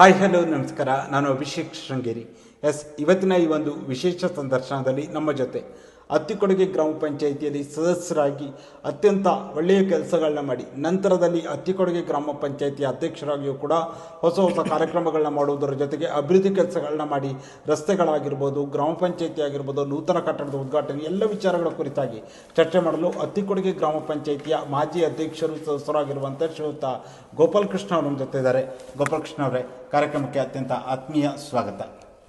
Hi hello ನಮಸ್ಕಾರ. ನಾನು Abhishek Sringeri. S ಇವತ್ತಿನ ಈ ಒಂದು ವಿಶೇಷ ಸಂದರ್ಶನದಲ್ಲಿ ನಮ್ಮ ಜೊತೆ ಅತ್ತಿಕೊಡುಗೆ ಗ್ರಾಮ ಪಂಚಾಯಿತಿಯಲ್ಲಿ ಸದಸ್ಯರಾಗಿ ಅತ್ಯಂತ ಒಳ್ಳೆಯ ಕೆಲಸಗಳನ್ನ ಮಾಡಿ ನಂತರದಲ್ಲಿ ಅತ್ತಿಕೊಡುಗೆ ಗ್ರಾಮ ಪಂಚಾಯಿತಿ ಅಧ್ಯಕ್ಷರಾಗಿಯೂ ಕೂಡ ಹೊಸ ಹೊಸ ಕಾರ್ಯಕ್ರಮಗಳನ್ನ ಮಾಡುವುದರ ಜೊತೆಗೆ ಅಭಿವೃದ್ಧಿ ಕೆಲಸಗಳನ್ನ ಮಾಡಿ ರಸ್ತೆಗಳಾಗಿರ್ಬೋದು ಗ್ರಾಮ ಪಂಚಾಯಿತಿ ಆಗಿರ್ಬೋದು ನೂತನ ಕಟ್ಟಡದ ಉದ್ಘಾಟನೆ ಎಲ್ಲ ವಿಚಾರಗಳ ಕುರಿತಾಗಿ ಚರ್ಚೆ ಮಾಡಲು ಅತ್ತಿಕೊಡುಗೆ ಗ್ರಾಮ ಪಂಚಾಯಿತಿಯ ಮಾಜಿ ಅಧ್ಯಕ್ಷರು ಸದಸ್ಯರಾಗಿರುವಂಥ ಶ್ರೀಯುತ ಗೋಪಾಲಕೃಷ್ಣ ಅವರು ನಮ್ಮ ಜೊತೆ ಇದ್ದಾರೆ. ಗೋಪಾಲಕೃಷ್ಣ ಅವರೇ ಕಾರ್ಯಕ್ರಮಕ್ಕೆ ಅತ್ಯಂತ ಆತ್ಮೀಯ ಸ್ವಾಗತ.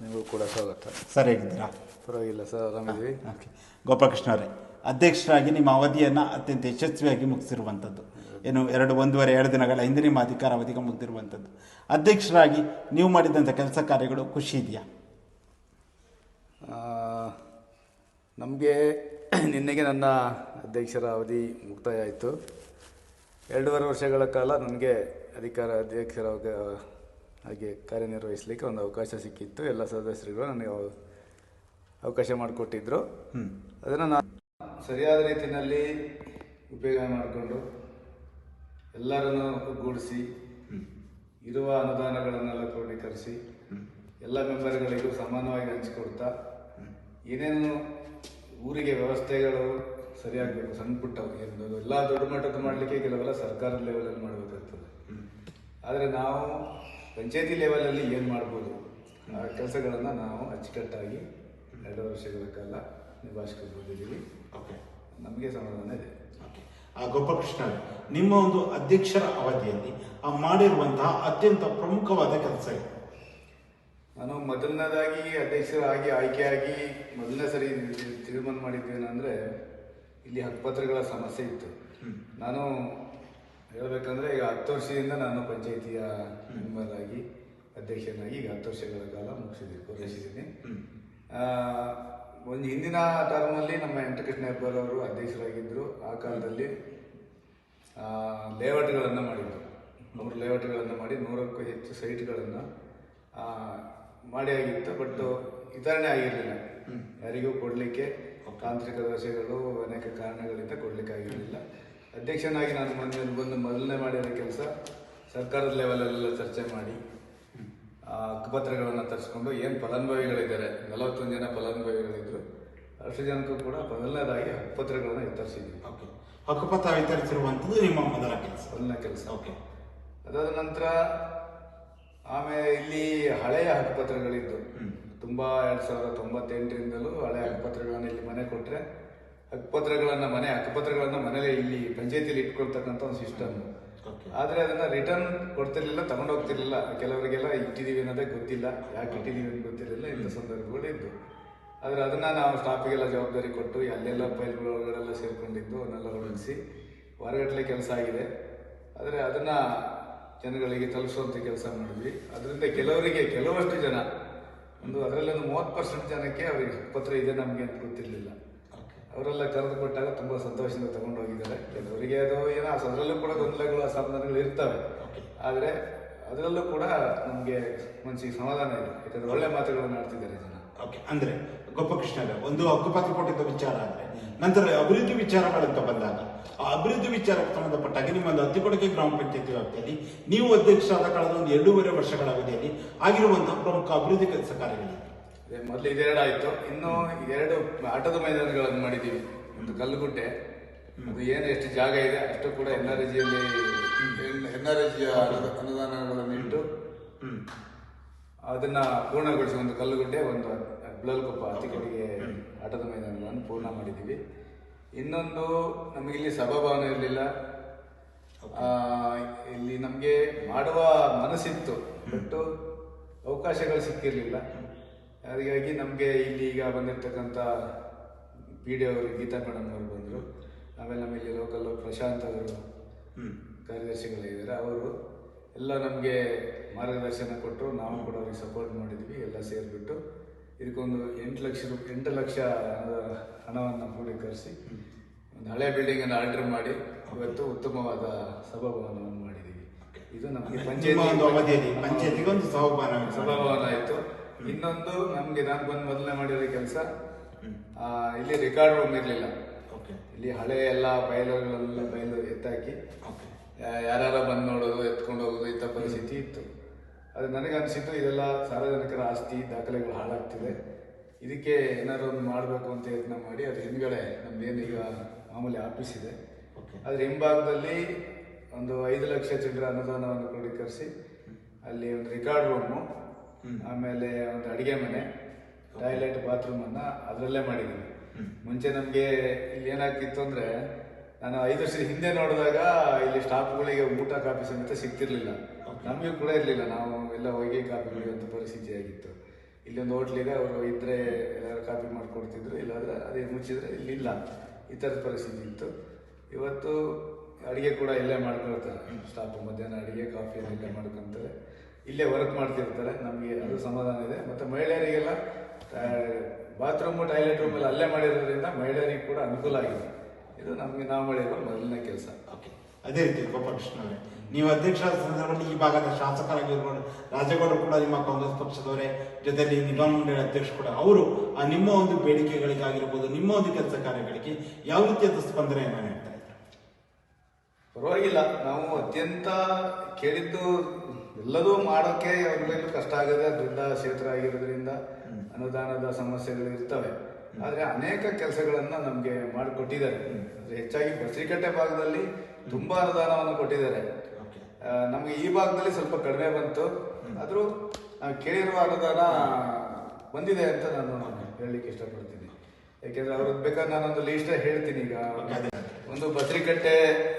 ನಿಮಗೂ ಕೂಡ ಸ್ವಾಗತ. ಸರ್ ಹೇಗಿದ್ದೀರಾ ಪರವಾಗಿಲ್ಲ ಸರ್ ಆರಾಮಿದ್ದೀವಿ. ಓಕೆ. ಗೋಪಾಲಕೃಷ್ಣ ಅವರೇ ಅಧ್ಯಕ್ಷರಾಗಿ ನಿಮ್ಮ ಅವಧಿಯನ್ನು ಅತ್ಯಂತ ಯಶಸ್ವಿಯಾಗಿ ಮುಗಿಸಿರುವಂಥದ್ದು. ಏನು ಎರಡು ಒಂದೂವರೆ ಎರಡು ದಿನಗಳ ಹಿಂದೆ ನಿಮ್ಮ ಅಧಿಕಾರಾವಧಿಗೆ ಮುಗಿದಿರುವಂಥದ್ದು. ಅಧ್ಯಕ್ಷರಾಗಿ ನೀವು ಮಾಡಿದಂಥ ಕೆಲಸ ಕಾರ್ಯಗಳು ಖುಷಿ ಇದೆಯಾ? ನಮಗೆ ನಿನ್ನೆಗೆ ನನ್ನ ಅಧ್ಯಕ್ಷರ ಅವಧಿ ಮುಕ್ತಾಯ ಆಯಿತು ಎರಡೂವರೆ ವರ್ಷಗಳ ಕಾಲ ನನಗೆ ಅಧಿಕಾರ ಅಧ್ಯಕ್ಷರ ಹಾಗೆ ಕಾರ್ಯನಿರ್ವಹಿಸಲಿಕ್ಕೆ ಒಂದು ಅವಕಾಶ ಸಿಕ್ಕಿತ್ತು. ಎಲ್ಲ ಸದಸ್ಯರುಗಳು ನನಗೆ ಅವ- ಅವಕಾಶ ಮಾಡಿಕೊಟ್ಟಿದ್ರು. ಅದನ್ನು ನಾನು ಸರಿಯಾದ ರೀತಿಯಲ್ಲಿ ಉಪಯೋಗ ಮಾಡಿಕೊಂಡು ಎಲ್ಲರನ್ನು ಒಗ್ಗೂಡಿಸಿ, ಇರುವ ಅನುದಾನಗಳನ್ನೆಲ್ಲ ಕ್ರೋಢೀಕರಿಸಿ, ಎಲ್ಲ ಮೆಂಬರ್ಗಳಿಗೂ ಸಮಾನವಾಗಿ ಹಂಚಿಕೊಡ್ತಾ, ಏನೇನು ಊರಿಗೆ ವ್ಯವಸ್ಥೆಗಳು ಸರಿಯಾಗಬೇಕು, ಸಣ್ಣ ಪುಟ್ಟ ಎಲ್ಲ ದೊಡ್ಡ ಮಟ್ಟಕ್ಕೆ ಮಾಡಲಿಕ್ಕೆ ಕೆಲವೆಲ್ಲ ಸರ್ಕಾರದ ಲೆವೆಲಲ್ಲಿ ಮಾಡಬೇಕಾಗ್ತದೆ. ಆದರೆ ನಾವು ಪಂಚಾಯತಿ ಲೆವೆಲಲ್ಲಿ ಏನು ಮಾಡ್ಬೋದು? ಆ ಕೆಲಸಗಳನ್ನು ನಾವು ಅಚ್ಚುಕಟ್ಟಾಗಿ ಎರಡು ವರ್ಷಗಳ ಕಾಲ ನಿಭಾಯಿಸ್ಕೊಂಡು ಬಂದಿದ್ದೀವಿ. ಓಕೆ ನಮಗೆ ಸಮಾಧಾನ ಇದೆ. ಓಕೆ ಆ ಗೋಪಕೃಷ್ಣ ನಿಮ್ಮ ಒಂದು ಅಧ್ಯಕ್ಷರ ಅವಧಿಯಲ್ಲಿ ಆ ಮಾಡಿರುವಂತಹ ಅತ್ಯಂತ ಪ್ರಮುಖವಾದ ಕೆಲಸ ಇದೆ ನಾನು ಮೊದಲನೇದಾಗಿ ಅಧ್ಯಕ್ಷರಾಗಿ ಆಯ್ಕೆಯಾಗಿ ಮೊದಲನೇ ಸರಿ ತೀರ್ಮಾನ ಮಾಡಿದ್ದೇನೆಂದರೆ ಇಲ್ಲಿ ಹಕ್ಕುಪತ್ರಗಳ ಸಮಸ್ಯೆ ಇತ್ತು. ನಾನು ಹೇಳಬೇಕಂದ್ರೆ ಈಗ ಹತ್ತು ವರ್ಷದಿಂದ ನಾನು ಪಂಚಾಯಿತಿಯ ಮೆಂಬರ್ ಆಗಿ ಅಧ್ಯಕ್ಷನಾಗಿ ಈಗ ಹತ್ತು ವರ್ಷಗಳ ಕಾಲ ಮುಗಿಸಿದ್ದೀನಿ ಒಂದು ಹಿಂದಿನ ಟರ್ಮಲ್ಲಿ ನಮ್ಮ ವೆಂಕಟಕೃಷ್ಣ ಹೆಬ್ಬಾರ್ ಅವರು ಅಧ್ಯಕ್ಷರಾಗಿದ್ದರು ಆ ಕಾಲದಲ್ಲಿ ಲೇಔಟ್ಗಳನ್ನು ಮಾಡಿದ್ರು. ಮೂರು ಲೇಔಟ್ಗಳನ್ನು ಮಾಡಿ ನೂರಕ್ಕೂ ಹೆಚ್ಚು ಸೈಟ್ಗಳನ್ನು ಮಾಡಿ ಆಗಿತ್ತು ಬಟ್ ವಿತರಣೆ ಆಗಿರಲಿಲ್ಲ. ಯಾರಿಗೂ ಕೊಡಲಿಕ್ಕೆ ತಾಂತ್ರಿಕ ದೋಷಗಳು ಅನೇಕ ಕಾರಣಗಳಿಂದ ಕೊಡಲಿಕ್ಕೆ ಆಗಿರಲಿಲ್ಲ. ಅಧ್ಯಕ್ಷನಾಗಿ ನಾನು ಮೊನ್ನೆ ಬಂದು ಮೊದಲನೇ ಮಾಡಿರೋ ಕೆಲಸ ಸರ್ಕಾರದ ಲೆವೆಲಲ್ಲೆಲ್ಲ ಚರ್ಚೆ ಮಾಡಿ ಹಕ್ಕುಪತ್ರಗಳನ್ನು ತರಿಸ್ಕೊಂಡು ಏನು ಫಲಾನುಭವಿಗಳಿದ್ದಾರೆ ನಲವತ್ತೊಂದು ಜನ ಫಲಾನುಭವಿಗಳಿದ್ರು ಅಷ್ಟು ಜನಕ್ಕೂ ಕೂಡ ಮೊದಲನೇದಾಗಿ ಹಕ್ಕುಪತ್ರಗಳನ್ನು ವಿತರಿಸಿದ್ವಿ. ಓಕೆ ಹಕ್ಕುಪತ್ರ ವಿತರಿಸಿರುವಂಥದ್ದು ನಿಮ್ಮ ಮೊದಲ ಕೆಲಸ. ಮೊದಲನೇ ಕೆಲಸ. ಓಕೆ ಅದಾದ ನಂತರ ಆಮೇಲೆ ಇಲ್ಲಿ ಹಳೆಯ ಹಕ್ಕುಪತ್ರಗಳಿದ್ದು ತುಂಬಾ ಎರಡು ಸಾವಿರದ ತೊಂಬತ್ತೆಂಟರಿಂದಲೂ ಹಳೆ ಹಕ್ಕುಪತ್ರಗಳನ್ನು ಇಲ್ಲಿ ಮನೆ ಕೊಟ್ಟರೆ ಹಕ್ಕುಪತ್ರಗಳನ್ನ ಮನೆ ಹಕ್ಕುಪತ್ರಗಳನ್ನ ಮನೇಲಿ ಇಲ್ಲಿ ಪಂಚಾಯತಿಲಿ ಇಟ್ಕೊಳ್ತಕ್ಕಂಥ ಒಂದು ಸಿಸ್ಟಮ್ ಆದ್ರೆ ಅದನ್ನ ರಿಟರ್ನ್ ಕೊಡ್ತಿರ್ಲಿಲ್ಲ ತಗೊಂಡೋಗ್ತಿರ್ಲಿಲ್ಲ ಕೆಲವರಿಗೆಲ್ಲ ಇಟ್ಟಿದ್ದೀವಿ ಅನ್ನೋದೇ ಗೊತ್ತಿಲ್ಲ. ಯಾಕೆ ಇಟ್ಟಿದ್ದೀವಿ ಅಂತ ಗೊತ್ತಿರಲಿಲ್ಲ. ಇಂಥ ಸಂದರ್ಭಗಳು ಇದ್ದು ಆದ್ರೆ ಅದನ್ನ ನಾವು ಸ್ಟಾಫಿಗೆಲ್ಲ ಜವಾಬ್ದಾರಿ ಕೊಟ್ಟು ಅಲ್ಲೆಲ್ಲ ಫೈಲ್ಗಳು ಒಳಗಡೆಲ್ಲ ಸೇರ್ಕೊಂಡಿದ್ದು, ಅವನ್ನೆಲ್ಲ ಹೊರಡಿಸಿ ವಾರಗಟ್ಟಲೆ ಕೆಲಸ ಆಗಿದೆ. ಆದರೆ ಅದನ್ನ ಜನಗಳಿಗೆ ತಲುಪಿಸುವಂತ ಕೆಲಸ ಮಾಡಿದ್ವಿ. ಅದರಿಂದ ಕೆಲವರಿಗೆ, ಕೆಲವಷ್ಟು ಜನ, ಒಂದು ಅದರಲ್ಲಿ ಒಂದು ಮೂವತ್ತು ಪರ್ಸೆಂಟ್ ಜನಕ್ಕೆ ಅವರಿಗೆ ಪತ್ರ ಇದೆ ನಮಗೆ ಅಂತ ಗೊತ್ತಿರಲಿಲ್ಲ. ಅವರೆಲ್ಲ ಕರೆದು ಕೊಟ್ಟಾಗ ತುಂಬಾ ಸಂತೋಷದಿಂದ ತಗೊಂಡು ಹೋಗಿದ್ದಾರೆ. ಕೆಲವರಿಗೆ ಅದು ಏನೋ ಅದರಲ್ಲೂ ಕೂಡ ಗೊಂದಲಗಳು ಅಸಮಾಧಾನಗಳು ಇರ್ತವೆ. ಆದರೆ ಅದರಲ್ಲೂ ಕೂಡ ನಮಗೆ ಮನಸ್ಸಿಗೆ ಸಮಾಧಾನ ಇದೆ. ಯಾಕಂದ್ರೆ ಒಳ್ಳೆ ಮಾತುಗಳನ್ನು ಆಡ್ತಿದ್ದಾರೆ ಜನ. ಓಕೆ ಅಂದ್ರೆ ಗೋಪಕೃಷ್ಣ ಕೃಷ್ಣ ಒಂದು ಹಕ್ಕುಪತ್ರ ಕೊಟ್ಟಿದ್ದ ವಿಚಾರ ಅಂದರೆ ನಂತರ ಅಭಿವೃದ್ಧಿ ವಿಚಾರಗಳಂತ ಬಂದಾಗ ಆ ಅಭಿವೃದ್ಧಿ ವಿಚಾರಕ್ಕೆ ಸಂಬಂಧಪಟ್ಟಾಗ ನಿಮ್ಮ ಒಂದು ಅತ್ತಿಕೊಡುಗೆ ಗ್ರಾಮ ಪಂಚಾಯತಿ ವ್ಯಾಪ್ತಿಯಲ್ಲಿ ನೀವು ಅಧ್ಯಕ್ಷರಾದ ಕಳೆದ ಒಂದು ಎರಡೂವರೆ ವರ್ಷಗಳ ಅವಧಿಯಲ್ಲಿ ಆಗಿರುವಂತಹ ಪ್ರಮುಖ ಅಭಿವೃದ್ಧಿ ಕೆಲಸ ಕಾರ್ಯಗಳಿವೆ. ಮೊದಲು ಇದೆರಡು ಆಯ್ತು ಇನ್ನು ಎರಡು ಆಟದ ಮೈದಾನಗಳನ್ನು ಮಾಡಿದ್ದೀವಿ ಒಂದು ಕಲ್ಲುಗುಡ್ಡೆ. ಅದು ಏನು ಎಷ್ಟು ಜಾಗ ಇದೆ ಅಷ್ಟು ಕೂಡ ಎನ್ ಆರ್ ಜಿಯಲ್ಲಿ ಎನ್ ಆರ್ ಜಿಯ ಅನುದಾನಗಳನ್ನು ಇಟ್ಟು ಅದನ್ನ ಪೂರ್ಣಗೊಳಿಸಿ ಒಂದು ಕಲ್ಲುಗುಡ್ಡೆ ಒಂದು ಬಿಳಲ್ಕೊಪ್ಪ ಅತಿಕಡೆಗೆ ಆಟದ ಮೈದಾನಗಳನ್ನು ಪೂರ್ಣ ಮಾಡಿದ್ದೀವಿ ಇನ್ನೊಂದು ನಮಗಿಲ್ಲಿ ಸಭಾಭವನ ಇರಲಿಲ್ಲ. ಇಲ್ಲಿ ನಮಗೆ ಮಾಡುವ ಮನಸ್ಸಿತ್ತು ಬಟ್ ಅವಕಾಶಗಳು ಸಿಕ್ಕಿರಲಿಲ್ಲ. ಹಾಗಾಗಿ ನಮಗೆ ಇಲ್ಲಿ ಈಗ ಬಂದಿರತಕ್ಕಂಥ ಪಿ ಡಿ ಅವರು ಗೀತಾ ಮೇಡಮ್ ಅವರು ಬಂದರು. ಆಮೇಲೆ ನಮ್ಮಲ್ಲಿ ಲೋಕಲ್ ಪ್ರಶಾಂತ್ ಅವರು ಕಾರ್ಯದರ್ಶಿಗಳಿದ್ದಾರೆ. ಅವರು ಎಲ್ಲ ನಮಗೆ ಮಾರ್ಗದರ್ಶನ ಕೊಟ್ಟರು. ನಾವು ಕೂಡ ಅವ್ರಿಗೆ ಸಪೋರ್ಟ್ ಮಾಡಿದ್ವಿ ಎಲ್ಲ ಸೇರಿಬಿಟ್ಟು. ಇದಕ್ಕೊಂದು ಎಂಟು ಲಕ್ಷ ರೂಪಾಯಿ ಎಂಟು ಲಕ್ಷ ಹಣವನ್ನು ಕ್ರೋಢೀಕರಿಸಿ ಒಂದು ಹಳೆ ಬಿಲ್ಡಿಂಗನ್ನು ಆರ್ಡರ್ ಮಾಡಿ ಇವತ್ತು ಉತ್ತಮವಾದ ಸಭಾಭವನವನ್ನು ಮಾಡಿದ್ದೀವಿ. ಇದು ನಮಗೆ ಪಂಚಾಯತ್ ಒಂದು ಸಭಾಭವನ ಆಯಿತು. ಇನ್ನೊಂದು ನಮ್ಗೆ ನಾನು ಬಂದು ಮೊದಲನೇ ಮಾಡಿರೋ ಕೆಲಸ ಇಲ್ಲಿ ರೆಕಾರ್ಡ್ ರೂಮ್ ಇರಲಿಲ್ಲ. ಓಕೆ ಇಲ್ಲಿ ಹಳೆ ಎಲ್ಲ ಬಯಲುಗಳೆಲ್ಲ ಬಯಲು ಎತ್ತಾಕಿ ಓಕೆ ಯಾರ್ಯಾರ ಬಂದು ನೋಡೋದು ಎತ್ಕೊಂಡು ಹೋಗೋದು ಇಂಥ ಪರಿಸ್ಥಿತಿ ಇತ್ತು. ಅದು ನನಗೆ ಅನಿಸಿದ್ದು ಇದೆಲ್ಲ ಸಾರ್ವಜನಿಕರ ಆಸ್ತಿ ದಾಖಲೆಗಳು ಹಾಳಾಗ್ತಿದೆ. ಇದಕ್ಕೆ ಏನಾದ್ರು ಒಂದು ಮಾಡಬೇಕು ಅಂತ ಯತ್ನ ಮಾಡಿ ಅದ್ರ ಹಿಂದ್ಗಡೆ ನಮ್ದೇನು ಈಗ ಮಾಮೂಲಿ ಆಫೀಸ್ ಇದೆ. ಓಕೆ ಅದ್ರ ಹಿಂಭಾಗದಲ್ಲಿ ಒಂದು ಐದು ಲಕ್ಷ ಚಿಲ್ಲರೆ ಅನುದಾನವನ್ನು ಕ್ರೋಢೀಕರಿಸಿ ಅಲ್ಲಿ ಒಂದು ರೆಕಾರ್ಡ್ ರೂಮು ಆಮೇಲೆ ಒಂದು ಅಡಿಗೆ ಮನೆ ಟಾಯ್ಲೆಟ್ ಬಾತ್ರೂಮ್ ಅನ್ನ ಅದರಲ್ಲೇ ಮಾಡಿದ್ದೀನಿ. ಮುಂಚೆ ನಮಗೆ ಇಲ್ಲಿ ಏನಾಗ್ತಿತ್ತು ಅಂದ್ರೆ ನಾನು ಐದು ವರ್ಷದ ಹಿಂದೆ ನೋಡಿದಾಗ ಇಲ್ಲಿ ಸ್ಟಾಫ್ಗಳಿಗೆ ಊಟ ಕಾಫಿ ಸಮೇತ ಸಿಗ್ತಿರ್ಲಿಲ್ಲ. ನಮಗೂ ಕೂಡ ಇರಲಿಲ್ಲ. ನಾವು ಎಲ್ಲ ಹೋಗಿ ಕಾಫಿ ಕುಡಿಯುವಂಥ ಪರಿಸ್ಥಿತಿ ಆಗಿತ್ತು. ಇಲ್ಲೊಂದು ಹೋಟ್ಲಿದೆ ಅವರು ಇದ್ದರೆ ಎಲ್ಲರೂ ಕಾಫಿ ಮಾಡ್ಕೊಡ್ತಿದ್ರು. ಇಲ್ಲಾಂದರೆ ಅದೇ ಮುಚ್ಚಿದ್ರೆ ಇಲ್ಲಿಲ್ಲ. ಈ ಥರದ ಪರಿಸ್ಥಿತಿ ಇತ್ತು. ಇವತ್ತು ಅಡಿಗೆ ಕೂಡ ಇಲ್ಲೇ ಮಾಡ್ಕೊಳ್ತಾರೆ. ಸ್ಟಾಫ್ ಮಧ್ಯಾಹ್ನ ಅಡಿಗೆ ಕಾಫಿ ಇಲ್ಲೇ ಮಾಡ್ಕೊಂತಾರೆ. ಇಲ್ಲೇ ವರ್ಕ್ ಮಾಡ್ತಿರ್ತಾರೆ ನಮಗೆ ಅದು ಸಮಾಧಾನ ಇದೆ. ಮತ್ತು ಮಹಿಳೆಯರಿಗೆಲ್ಲ ಬಾತ್ರೂಮು ಟಾಯ್ಲೆಟ್ ರೂಮ್ ಎಲ್ಲ ಅಲ್ಲೇ ಮಾಡಿರೋದ್ರಿಂದ ಮಹಿಳೆಯರಿಗೆ ಕೂಡ ಅನುಕೂಲ ಆಗಿದೆ. ಇದು ನಮಗೆ ನಾವು ಮಾಡಿರುವ ಮೊದಲನೇ ಕೆಲಸ. ಓಕೆ ಅದೇ ರೀತಿ ಗೋಪಾಲಕೃಷ್ಣ ನೀವು ಅಧ್ಯಕ್ಷರ ಸಂದರ್ಭದಲ್ಲಿ ಈ ಭಾಗದ ಶಾಸಕರಾಗಿರ್ಬೋದು ರಾಜೇಗೌಡರು ಕೂಡ ನಿಮ್ಮ ಕಾಂಗ್ರೆಸ್ ಪಕ್ಷದವರೇ ಜೊತೆಯಲ್ಲಿ ನಿಗಮ ಮಂಡಳಿ ಅಧ್ಯಕ್ಷ ಕೂಡ ಅವರು ಆ ನಿಮ್ಮ ಒಂದು ಬೇಡಿಕೆಗಳಿಗಾಗಿರ್ಬೋದು ನಿಮ್ಮ ಒಂದು ಕೆಲಸ ಕಾರ್ಯಗಳಿಗೆ ಯಾವ ರೀತಿಯಾದ ಸ್ಪಂದನೆಯನ್ನು ನೀಡ್ತಾ ಇದ್ದಾರೆ? ಪರವಾಗಿಲ್ಲ. ನಾವು ಅತ್ಯಂತ ಕೇಳಿದ್ದು ಎಲ್ಲದೂ ಮಾಡೋಕ್ಕೆ ಅವ್ರಿಗೆಲ್ಲೂ ಕಷ್ಟ ಆಗಿದೆ ದೊಡ್ಡ ಕ್ಷೇತ್ರ ಆಗಿರೋದ್ರಿಂದ ಅನುದಾನದ ಸಮಸ್ಯೆಗಳು ಇರ್ತವೆ. ಆದರೆ ಅನೇಕ ಕೆಲಸಗಳನ್ನು ನಮಗೆ ಮಾಡಿಕೊಟ್ಟಿದ್ದಾರೆ. ಅಂದ್ರೆ ಹೆಚ್ಚಾಗಿ ಬಸರಿಕಟ್ಟೆ ಭಾಗದಲ್ಲಿ ತುಂಬ ಅನುದಾನವನ್ನು ಕೊಟ್ಟಿದ್ದಾರೆ. ನಮಗೆ ಈ ಭಾಗದಲ್ಲಿ ಸ್ವಲ್ಪ ಕಡಿಮೆ ಬಂತು. ಆದರೂ ನಾವು ಕೇಳಿರುವ ಅನುದಾನ ಬಂದಿದೆ ಅಂತ ನಾನು ಹೇಳಲಿಕ್ಕೆ ಇಷ್ಟಪಡ್ತೀನಿ. ಯಾಕೆಂದರೆ ಅವ್ರದ್ದು ಬೇಕಾದ್ರೆ ನಾನೊಂದು ಲೀಸ್ಟೇ ಹೇಳ್ತೀನಿ ಈಗ. ಒಂದು ಬದ್ರಿಕಟ್ಟೆ